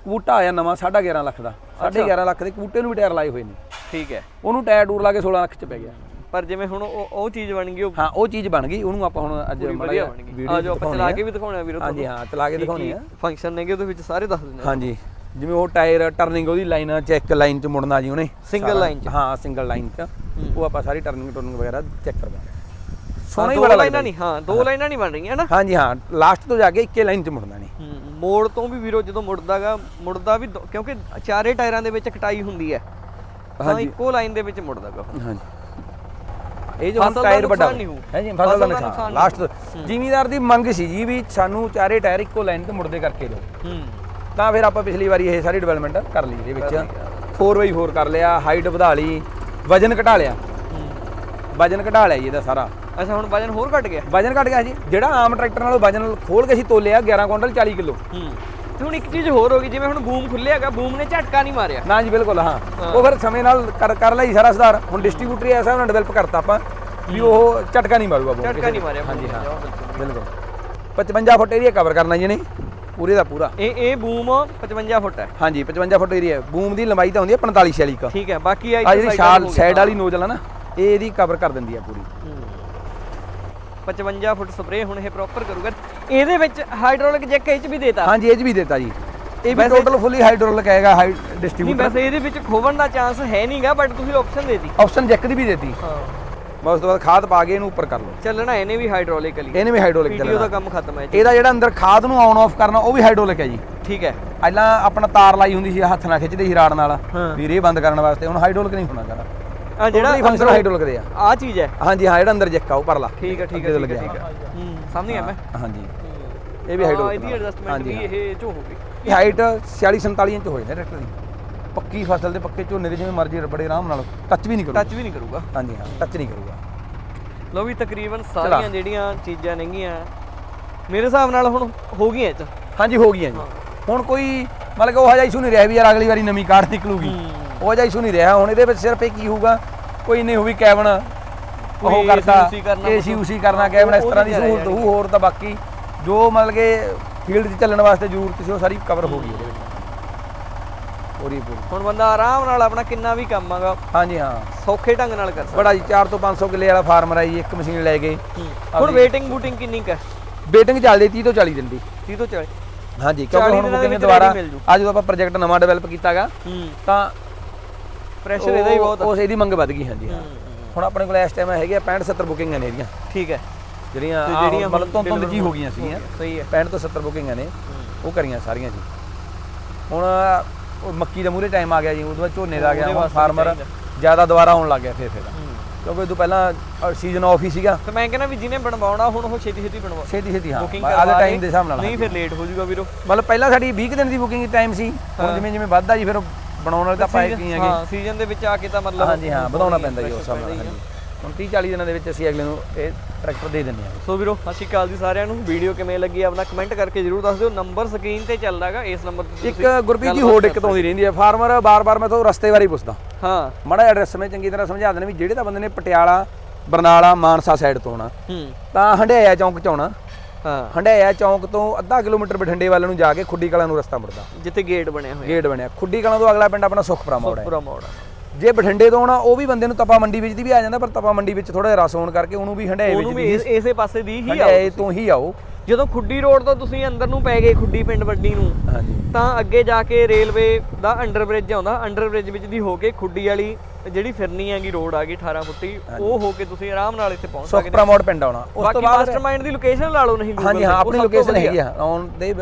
ਕਬੂਟਾ ਆਇਆ ਨਵਾਂ 11.5 ਲੱਖ ਦਾ। 11.5 ਲੱਖ ਦੇ ਕਬੂਟੇ ਨੂੰ ਵੀ ਟਾਇਰ ਲਾਏ ਹੋਏ ਨੇ। ਠੀਕ ਹੈ। ਉਹਨੂੰ ਟਾਇਰ ਟੂਰ ਲਾ ਕੇ 16 ਲੱਖ ਚ ਪੈ ਗਿਆ। ਪਰ ਜਿਵੇਂ ਹੁਣ ਉਹ ਉਹ ਚੀਜ਼ ਬਣ ਗਈ ਉਹ ਹਾਂ ਉਹ ਚੀਜ਼ ਬਣ ਗਈ ਉਹਨੂੰ ਆਪਾਂ ਹੁਣ ਅੱਜ ਮਾੜਾ ਵੀਡੀਓ ਆ ਜੋ ਆਪਾਂ ਚਲਾ ਕੇ ਵੀ ਦਿਖਾਉਣਾ ਵੀਰੋ ਹਾਂਜੀ ਹਾਂ ਚਲਾ ਕੇ ਦਿਖਾਉਣੀ ਆ। ਫੰਕਸ਼ਨ ਨੇਗੇ ਉਹਦੇ ਵਿੱਚ ਸਾਰੇ ਦੱਸ ਦਿੰਦੇ ਹਾਂਜੀ। ਜਿਵੇਂ ਉਹ ਟਾਇਰ ਟਰਨਿੰਗ ਉਹਦੀ ਲਾਈਨ ਚੈੱਕ ਲਾਈਨ ਚ ਮੁੜਨਾ ਜੀ ਉਹਨੇ ਸਾਰਾ- line 'ਚ। ਹਾਂ ਸਿੰਗਲ ਲਾਈਨ ਚ। ਉਹ ਆਪਾਂ ਸਾਰੀ ਟਰਨਿੰਗ ਟਰਨਿੰਗ ਵਗੈਰਾ ਚੈੱਕ ਕਰਵਾਉਂਦੇ ਸੋਹਣਾ ਹੀ ਬੜਾ ਲਾਈਨਾਂ ਨਹੀਂ ਹਾਂ ਦੋ ਲਾਈਨਾਂ ਨਹੀਂ ਬਣ ਰਹੀਆਂ ਨਾ? ਹਾਂਜੀ ਹਾਂ ਲਾਸਟ ਤੋਂ ਜਾ ਕੇ ਇੱਕੇ ਲਾਈਨ ਚ ਮੁੜਨਾ ਨਹੀਂ ਮੋੜ ਤੋਂ ਵੀ ਵੀਰੋ ਜਦੋਂ ਮੁੜਦਾਗਾ ਮੁੜਦਾ ਵੀ ਕਿਉਂਕਿ ਚਾਰੇ ਟਾਇਰਾਂ ਦੇ ਵਿੱਚ ਕਟਾਈ ਹੁੰਦੀ ਹੈ। ਹਾਂ ਹਾਂਜੀ। ਇੱਕੋ ਲਾਈਨ ਦੇ ਵਿੱਚ ਮੁੜਦਾਗਾ ਹਾਂਜੀ। ਇਹ ਜੋ ਟਾਇਰ ਵੱਡਾ। ਹੈ ਜੀ ਫਸਲ ਦਾ ਨੁਕਸਾਨ। ਲਾਸਟ ਜ਼ਿਮੀਦਾਰ ਦੀ ਮੰਗ ਸੀ ਜੀ ਵੀ ਸਾਨੂੰ ਚਾਰੇ ਟਾਇਰ ਇੱਕੋ ਲਾਈਨ ਤੇ ਮੁੜਦੇ ਕਰਕੇ ਦਿਓ। ਹੂੰ। ਤਾਂ ਫਿਰ ਆਪਾਂ ਪਿਛਲੀ ਵਾਰੀ ਇਹ ਸਾਰੀ ਡਿਵੈਲਪਮੈਂਟ ਕਰ ਲਈ ਇਹਦੇ ਵਿੱਚ। 4x4 ਕਰ ਲਿਆ ਹਾਈਟ ਵਧਾ ਲਈ ਵਜਨ ਘਟਾ ਲਿਆ। ਵਜਨ ਘਟਾ ਲਿਆ ਜੀ ਇਹਦਾ ਸਾਰਾ। ਅੱਛਾ ਹੁਣ ਵਜਨ ਹੋਰ ਘਟ ਗਿਆ? ਵਜਨ ਘਟ ਗਿਆ ਜੀ। ਜਿਹੜਾ ਆਮ ਟਰੈਕਟਰ ਨਾਲੋਂ ਵਜਨ ਖੋਲ ਕੇ ਅਸੀਂ ਤੋਲਿਆ 11 ਕੁਇੰਟਲ 40 ਕਿਲੋ। ਹੂੰ। ਤੇ ਹੁਣ ਇੱਕ ਚੀਜ਼ ਹੋਰ ਹੋ ਗਈ ਜਿਵੇਂ ਹੁਣ ਬੂਮ ਖੁੱਲਿਆਗਾ ਬੂਮ ਨੇ ਝਟਕਾ ਨਹੀਂ ਮਾਰਿਆ। ਨਾ ਜੀ ਬਿਲਕੁਲ ਹਾਂ। ਉਹ ਫਿਰ ਸਮੇਂ ਨਾਲ ਕਰ ਕਰ ਲਈ ਸਾਰਾ ਸੁਧਾਰ। ਹੁਣ ਡਿਸਟ੍ਰੀਬਿਊਟਰ ਐਸਾ ਉਹਨਾਂ ਡਿਵੈਲਪ ਕਰਤਾ ਆਪਾਂ ਵੀ ਉਹ ਝਟਕਾ ਨਹੀਂ ਮਾਰੂਗਾ ਬੋਲ ਝਟਕਾ ਨਹੀਂ ਮਾਰਿਆ ਹਾਂਜੀ ਹਾਂ। ਬਿਲਕੁਲ। 55 ਫੁੱਟ ਏਰੀਆ ਕਵਰ ਕਰਨਾ ਜੀ ਨੇ ਪੂਰੇ ਦਾ ਪੂਰਾ। ਇਹ ਇਹ ਬੂਮ 55 ਫੁੱਟ ਹੈ। ਹਾਂਜੀ 55 ਫੁੱਟ ਏਰੀਆ ਬੂਮ ਦੀ ਲੰਬਾਈ ਤਾਂ ਹੁੰਦੀ ਹੈ 45 46 ਕ। ਠੀਕ ਹੈ ਬਾਕੀ ਆ ਜਿਹੜੀ ਸ਼ਾਲ ਸਾਈਡ ਵਾਲੀ ਨੋਜ਼ਲ ਆ ਨਾ ਇਹ ਇਹਦੀ ਕਵਰ ਕਰ ਦਿੰਦੀ ਆ ਪੂਰੀ। 55 ਫੁੱਟ ਸਪਰੇ ਹੁਣ ਇਹ ਪ੍ਰੋਪਰ ਕਰੂਗਾ। ਇਹਦੇ ਵਿੱਚ ਹਾਈਡ੍ਰੋਲਿਕ ਜੈਕ ਇਹ ਚ ਵੀ ਦੇਤਾ। ਹਾਂਜੀ ਇਹ 'ਚ ਵੀ ਦਿੱਤਾ ਜੀ। ਇਹ ਵੀ ਟੋਟਲ ਫੁੱਲੀ ਹਾਈਡ੍ਰੋਲਿਕ ਹੈਗਾ ਹਾਈ ਨਹੀਂ ਡਿਸਟ੍ਰੀਬਿਊਟਰ ਵੈਸੇ ਇਹਦੇ ਵਿੱਚ ਖੋਵਣ ਦਾ ਚਾਂਸ ਹੈ ਨਹੀਂਗਾ ਬਟ ਤੁਸੀਂ ਆਪਸ਼ਨ ਦੇਤੀ। ਆਪਸ਼ਨ ਜੈਕ ਦੀ ਵੀ ਦਿੱਤੀ। ਹਾਂ। ਬਸ ਉਸ ਤੋਂ ਬਾਅਦ ਖਾਦ ਪਾ ਕੇ ਇਹਨੂੰ ਉੱਪਰ ਕਰ ਲਓ। ਚੱਲਣਾ ਇਹਨੇ ਵੀ ਹਾਈਡ੍ਰੋਲਿਕਲੀ ਇਹਨੇ ਵੀ ਹਾਈਡ੍ਰੋਲਿਕ ਵੀਡੀਓ ਦਾ ਚੱਲਣਾ ਕੰਮ ਖਤਮ ਹੈ। ਇਹਦਾ ਜਿਹੜਾ ਅੰਦਰ ਖਾਦ ਨੂੰ ਆਨ ਆਫ ਕਰਨਾ ਉਹ ਵੀ ਹਾਈਡ੍ਰੋਲਿਕ ਹੈ ਜੀ। ਠੀਕ ਹੈ। ਪਹਿਲਾਂ ਆਪਣਾ ਤਾਰ ਲਾਈ ਹੁੰਦੀ ਸੀ ਹੱਥ ਨਾਲ ਖਿੱਚਦੇ ਸੀ ਰਾੜ ਨਾਲ। ਹਾਂ। ਵੀਰ ਇਹ ਬੰਦ ਕਰਨ ਵਾਸਤੇ ਹੁਣ ਹਾਈਡ੍ਰੋਲਿਕ ਨਹੀਂ ਹੋਣਾ ਗਾ ਆ ਜਿਹੜਾ ਫੰਕਸ਼ਨ ਹਾਈਡ੍ਰੋਲਿਕ ਦੇ ਆ। ਆ ਚੀਜ਼ ਹੈ। ਹਾਂਜੀ ਹਾਂ ਜਿਹੜਾ ਅੰਦਰ ਜੈਕ ਉਹ ਪਰਲਾ। ਠੀਕ ਹੈ ਠੀਕ ਹੈ ਠੀਕ ਹੈ ਹੈ। ਹੂੰ ਸਮਝ ਗਿਆ ਮੈਂ? ਹਾਂਜੀ। ਇਹ ਵੀ ਹਾਂ, ਹਾਈਡ੍ਰੋਲਿਕ ਇਹਦੀ ਐਡਜਸਟਮੈਂਟ ਵੀ ਇਹ ਚੋ ਹੋ ਗਈ। ਇਹ ਹਾਈਟ 46 47 ਇੰਚ ਹੋ ਜਾਂਦਾ ਟਰੈਕਟਰ ਦੀ। ਪੱਕੀ ਫਸਲ ਦੇ ਪੱਕੇ ਝੋਨੇ ਦੇ ਜਿਵੇਂ ਮਰਜ਼ੀ ਬੜੇ ਆਰਾਮ ਨਾਲ ਟੱਚ ਵੀ ਨਹੀਂ ਕਰੂਗਾ। ਟੱਚ ਵੀ ਨਹੀਂ ਕਰੂਗਾ। ਹਾਂਜੀ ਹਾਂ ਟੱਚ ਨਹੀਂ ਕਰੂਗਾ। ਲੋ ਵੀ ਤਕਰੀਬਨ ਸਾਰੀਆਂ ਜਿਹੜੀਆਂ ਚੀਜ਼ਾਂ ਨੇਗੀਆਂ ਮੇਰੇ ਹਿਸਾਬ ਨਾਲ ਹੁਣ ਹੋ ਗਈਆਂ ਇਹ ਹਾਂਜੀ ਹੋ ਗਈਆਂ ਜੀ। ਹੁਣ ਕੋਈ ਮਤਲਬ ਕਿ ਉਹ ਜਿਹਾ ਇਸ਼ੂ ਨਹੀਂ ਰਿਹਾ ਵੀ ਯਾਰ ਅਗਲੀ ਵਾਰੀ ਨਵੀਂ ਕਾਰਡ ਨਿਕਲੂਗੀ। ਉਹ ਜਿਹਾ ਇਸ਼ੂ ਨਹੀਂ ਰਿਹਾ। ਹੁਣ ਇਹਦੇ ਵਿੱਚ ਸਿਰਫ ਇਹ ਕੀ ਹੋਊਗਾ ਕੋਈ ਨਹੀਂ ਹੋਊਗੀ ਕੈਬਨ ਉਹ ਕਰਨਾ ਏਸੀ ਉਸੀ ਕਰਨਾ ਕੈਬਨ ਇਸ ਤਰ੍ਹਾਂ ਦੀ ਸਹੂਲਤ ਹੋਰ ਤਾਂ ਬਾਕੀ ਜੋ ਮਤਲਬ ਕਿ ਫੀਲਡ 'ਚ ਚੱਲਣ ਵਾਸਤੇ ਜ਼ਰੂਰਤ ਸੀ ਉਹ ਸਾਰੀ ਕਵਰ ਹੋ ਗਈ ਪੂਰੀ ਪੂਰੀ। ਹੁਣ ਬੰਦਾ ਆਰਾਮ ਨਾਲ ਆਪਣਾ ਕਿੰਨਾ ਵੀ ਕੰਮ ਆਗਾ ਹਾਂਜੀ ਹਾਂ। ਸੌਖੇ ਢੰਗ ਨਾਲ ਕਰ ਸਕਦਾ। ਬੜਾ ਜੀ 4 ਤੋਂ 500 ਕਿੱਲੇ ਵਾਲਾ ਫਾਰਮਰ ਆ ਜੀ ਇੱਕ ਮਸ਼ੀਨ ਲੈ ਕੇ। ਹੁਣ ਵੇਟਿੰਗ ਬੂਟਿੰਗ ਕਿੰਨੀ ਕੁ ਹੈ? ਬੇਟਿੰਗ ਚੱਲਦੀ 30 ਤੋਂ 40 ਦਿਨ ਦੀ। 30 ਤੋਂ 40 ਹਾਂਜੀ ਕਿਉਂਕਿ 40 ਹੁਣ ਵਿੱਚ ਦੁਬਾਰਾ। ਅੱਜ ਜਦੋਂ ਆਪਾਂ ਪ੍ਰੋਜੈਕਟ ਨਵਾਂ ਡਿਵੈਲਪ ਕੀਤਾਗਾ ਤਾਂ ਪ੍ਰੈਸ਼ਰ ਇਹਦਾ ਹੀ ਬਹੁਤ। ਉਸ ਇਹਦੀ ਮੰਗ ਵੱਧ ਗਈ ਹਾਂਜੀ ਹਾਂ। ਹੁਣ ਆਪਣੇ ਕੋਲ ਇਸ ਟਾਈਮ ਹੈਗੇ ਆ 65 70 ਬੁਕਿੰਗਾਂ ਨੇ ਇਹਦੀਆਂ। ਠੀਕ ਹੈ। ਜਿਹੜੀਆਂ ਜਿਹੜੀਆਂ ਮਤਲਬ ਤੋਂ ਤੋਂ ਜੀ ਹੋ ਗਈਆਂ ਸੀਗੀਆਂ। ਸਹੀ ਹੈ। 65 ਤੋਂ 70 ਬੁਕਿੰਗਾਂ ਨੇ। ਉਹ ਕਰੀਆਂ ਸਾਰੀਆਂ ਜੀ। ਹੁਣ ਉਹ ਮੱਕੀ ਦਾ ਮੂਰੇ ਟਾਈਮ ਆ ਗਿਆ ਜੀ ਉਦੋਂ ਬਾਅਦ ਝੋਨੇ ਦਾ ਆ ਗਿਆ ਉਹਦੇ ਹੁਣ ਵਾਸਤੇ ਫਾਰਮਰ ਜ਼ਿਆਦਾ ਦੁਬਾਰਾ ਆਉਣ ਲੱਗ ਗਿਆ ਫੇਰ ਫੇਰ ਕਿਉਂਕਿ ਉਦੋਂ ਪਹਿਲਾਂ ਸੀਜ਼ਨ ਆਫ ਹੀ ਸੀਗਾ। ਤੇ ਮੈਂ ਕਹਿੰਦਾ ਵੀ ਜਿਹਨੇ ਬਣਵਾਉਣਾ ਹੁਣ ਉਹ ਛੇਤੀ ਛੇਤੀ ਬਣਵਾ ਛੇਤੀ ਛੇਤੀ ਹਾਂ ਬੁਕਿੰਗ ਆਦੇ ਟਾਈਮ ਦੇ ਹਿਸਾਬ ਨਾਲ ਨਹੀਂ ਫਿਰ ਲੇਟ ਹੋ ਜਾਊਗਾ ਵੀਰੋ। ਮਤਲਬ ਪਹਿਲਾਂ ਸਾਡੀ 20 ਕੁ ਦਿਨ ਦੀ ਬੁਕਿੰਗ ਟਾਈਮ ਸੀ ਹੁਣ ਜਿਵੇਂ ਜਿਵੇਂ ਵੱਧਦਾ ਜੀ ਫਿਰ ਉਹ ਬਣਾਉਣ ਵਾਲੇ ਤਾਂ ਪਾਏ ਕੀ ਹੈਗੇ। ਹਾਂ ਸੀਜ਼ਨ ਦੇ ਵਿੱਚ ਆ ਕੇ ਤਾਂ ਮਤਲਬ ਹਾਂਜੀ ਹਾਂ ਵਧਾਉਣਾ ਪੈਂਦਾ ਜੀ ਉਸ ਹਿਸਾਬ ਨਾਲ ਹਾਂਜੀ। ਹੁਣ 30 40 ਦਿਨਾਂ ਦੇ ਵਿੱਚ ਅਸੀਂ ਅਗਲੇ ਨੂੰ ਇਹ ਟਰੈਕਟਰ ਦੇ ਦਿੰਦੇ ਹਾਂ। ਸੋ ਵੀਰੋ ਸਤਿ ਸ਼੍ਰੀ ਅਕਾਲ ਜੀ ਸਾਰਿਆਂ ਨੂੰ। ਵੀਡੀਓ ਕਿਵੇਂ ਲੱਗੀ ਆਪਣਾ ਕਮੈਂਟ ਕਰਕੇ ਜਰੂਰ ਦੱਸ ਦਿਓ। ਨੰਬਰ ਸਕਰੀਨ ਤੇ ਚੱਲਦਾ ਹੈਗਾ ਇਸ ਨੰਬਰ ਤੇ ਇੱਕ ਗੁਰਪ੍ਰੀਤ ਜੀ ਹੋਰ ਦਿੱਕਤ ਆਉਂਦੀ ਰਹਿੰਦੀ ਹੈ। ਫਾਰਮਰ ਬਾਰ-ਬਾਰ ਮੈਂ ਤੋਂ ਰਸਤੇ ਬਾਰੇ ਪੁੱਛਦਾ। ਹਾਂ। ਮਾੜਾ ਐਡਰੈਸ ਮੈਂ ਚੰਗੀ ਤਰ੍ਹਾਂ ਸਮਝਾ ਦੇਣਾ ਵੀ ਜਿਹੜੇ ਤਾਂ ਬੰਦੇ ਨੇ ਪਟਿਆਲਾ ਬਰਨਾਲਾ ਮਾਨਸਾ ਸਾਈਡ ਤੋਂ ਆਉਣਾ ਹੂੰ। ਤਾਂ ਹੰਡਿਆਇਆ ਚੌਂਕ ਚ ਆਉਣਾ। ਹਾਂ। ਹੰਡਿਆਇਆ ਚੌਂਕ ਤੋਂ ਅੱਧਾ ਕਿਲੋਮੀਟਰ ਬਠਿੰਡੇ ਵੱਲ ਨੂੰ ਜਾ ਕੇ ਖੁੱਡੀ ਕਲਾਂ ਨੂੰ ਰਸਤਾ ਮੁੜਦਾ। ਜਿੱਥੇ ਗੇਟ ਬਣਿਆ ਹੋਇਆ। ਗੇਟ ਬਣਿਆ। ਖੁੱਡੀ ਕਲਾਂ ਤੋਂ ਅਗਲਾ ਪਿੰਡ ਆਪਣਾ ਸੁਖਪੁਰਾ ਮੋੜ ਹੈ। ਪੂਰਾ ਮੋੜ। ਜੇ ਬਠਿੰਡੇ ਤੋਂ ਆਉਣਾ ਉਹ ਵੀ ਬੰਦੇ ਨੂੰ ਤਪਾ ਮੰਡੀ ਵਿੱਚ ਦੀ ਵੀ ਆ ਜਾਂਦਾ ਪਰ ਤਪਾ ਮੰਡੀ ਵਿੱਚ ਥੋੜਾ ਜਿਹਾ ਰਸ ਹੋਣ ਕਰਕੇ ਉਹਨੂੰ ਵੀ ਉਹਨੂੰ ਵਿੱਚ ਵੀ ਦੀ ਇਸ- ਪਾਸੇ ਦੀ ਹੀ ਆਓ ਹੰਡਿਆਏ ਤੋਂ ਹੀ ਆਓ। ਜਦੋਂ ਖੁੱਡੀ ਰੋਡ ਤੋਂ ਤੁਸੀਂ ਅੰਦਰ ਨੂੰ ਪੈ ਗਏ ਖੁੱਡੀ ਪਿੰਡ ਵੱਡੀ ਨੂੰ ਹਾਂਜੀ। ਤਾਂ ਅੱਗੇ ਜਾ ਕੇ ਰੇਲਵੇ ਦਾ ਅੰਡਰ ਬ੍ਰਿਜ ਆਉਂਦਾ ਅੰਡਰ ਬ੍ਰਿਜ ਵਿੱਚ ਦੀ ਹੋ ਕੇ ਖੁੱਡੀ ਵਾਲੀ ਤੇ ਜਿਹੜੀ ਫਿਰਨੀ ਹੈਗੀ ਰੋਡ ਆ ਗਈ 18 ਫੁੱਟੀ ਉਹ ਹੋ ਕੇ ਤੁਸੀਂ ਆਰਾਮ ਨਾਲ ਇੱਥੇ ਪਹੁੰਚ ਸਕਦੇ ਸੁਖਪੁਰਾ ਮੋੜ ਪਿੰਡ ਆਉਣਾ। ਉਸ ਤੋਂ ਬਾਅਦ ਮਾਸਟਰਮਾਈਂਡ ਦੀ ਲੋਕੇਸ਼ਨ ਲਾ ਲਓ ਨਹੀਂ ਹਾਂਜੀ ਹਾਂ ਆਪਣੀ ਲੋਕੇਸ਼ਨ। ਹੈਗੀ ਆ ਔਨ ਦੇ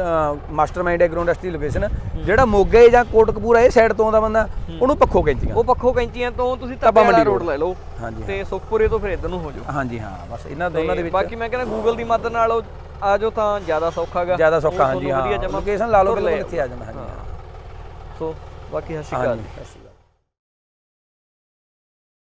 ਮਾਸਟਰਮਾਈਂਡ ਐਗਰੋ ਇੰਡਸਟਰੀ ਲੋਕੇਸ਼ਨ ਜਿਹੜਾ ਮੋਗੇ ਜਾਂ ਕੋਟਕਪੂਰਾ ਇਹ ਸਾਈਡ ਤੋਂ ਆਉਂਦਾ ਬੰਦਾ ਉਹਨੂੰ ਪੱਖੋ ਕੈਂਚੀਆਂ ਉਹ ਪੱਖੋ ਕੈਂਚੀਆਂ ਤੋਂ ਤੁਸੀਂ ਤੱਬਾ ਮੰਡੀ ਰੋਡ। ਲੈ ਲਓ। ਹਾਂਜੀ ਤੇ ਸੁਖਪੁਰੇ ਤੋਂ ਫਿਰ ਇੱਧਰ ਨੂੰ ਹੋ ਜਾਓ। ਹਾਂਜੀ ਹਾਂ ਬਸ ਇਹਨਾਂ ਦੋਨਾਂ ਦੇ ਵਿੱਚ ਬਾਕੀ ਮੈਂ ਕਹਿੰਦਾ ਗੂਗਲ ਦੀ ਮਦਦ ਨਾਲ ਆ ਜਾਓ ਤਾਂ ਜ਼ਿਆਦਾ ਸੌਖਾਗਾ ਜ਼ਿਆਦਾ ਸੌਖਾ ਹਾਂਜੀ ਹਾਂ। ਲੋਕੇਸ਼ਨ ਲਾ ਲਓ ਬਿਲਕੁਲ। ਇੱਥੇ ਆ ਜਾਣਾ ਹਾਂਜੀ ਸੋ ਬਾਕੀ ਸਤਿ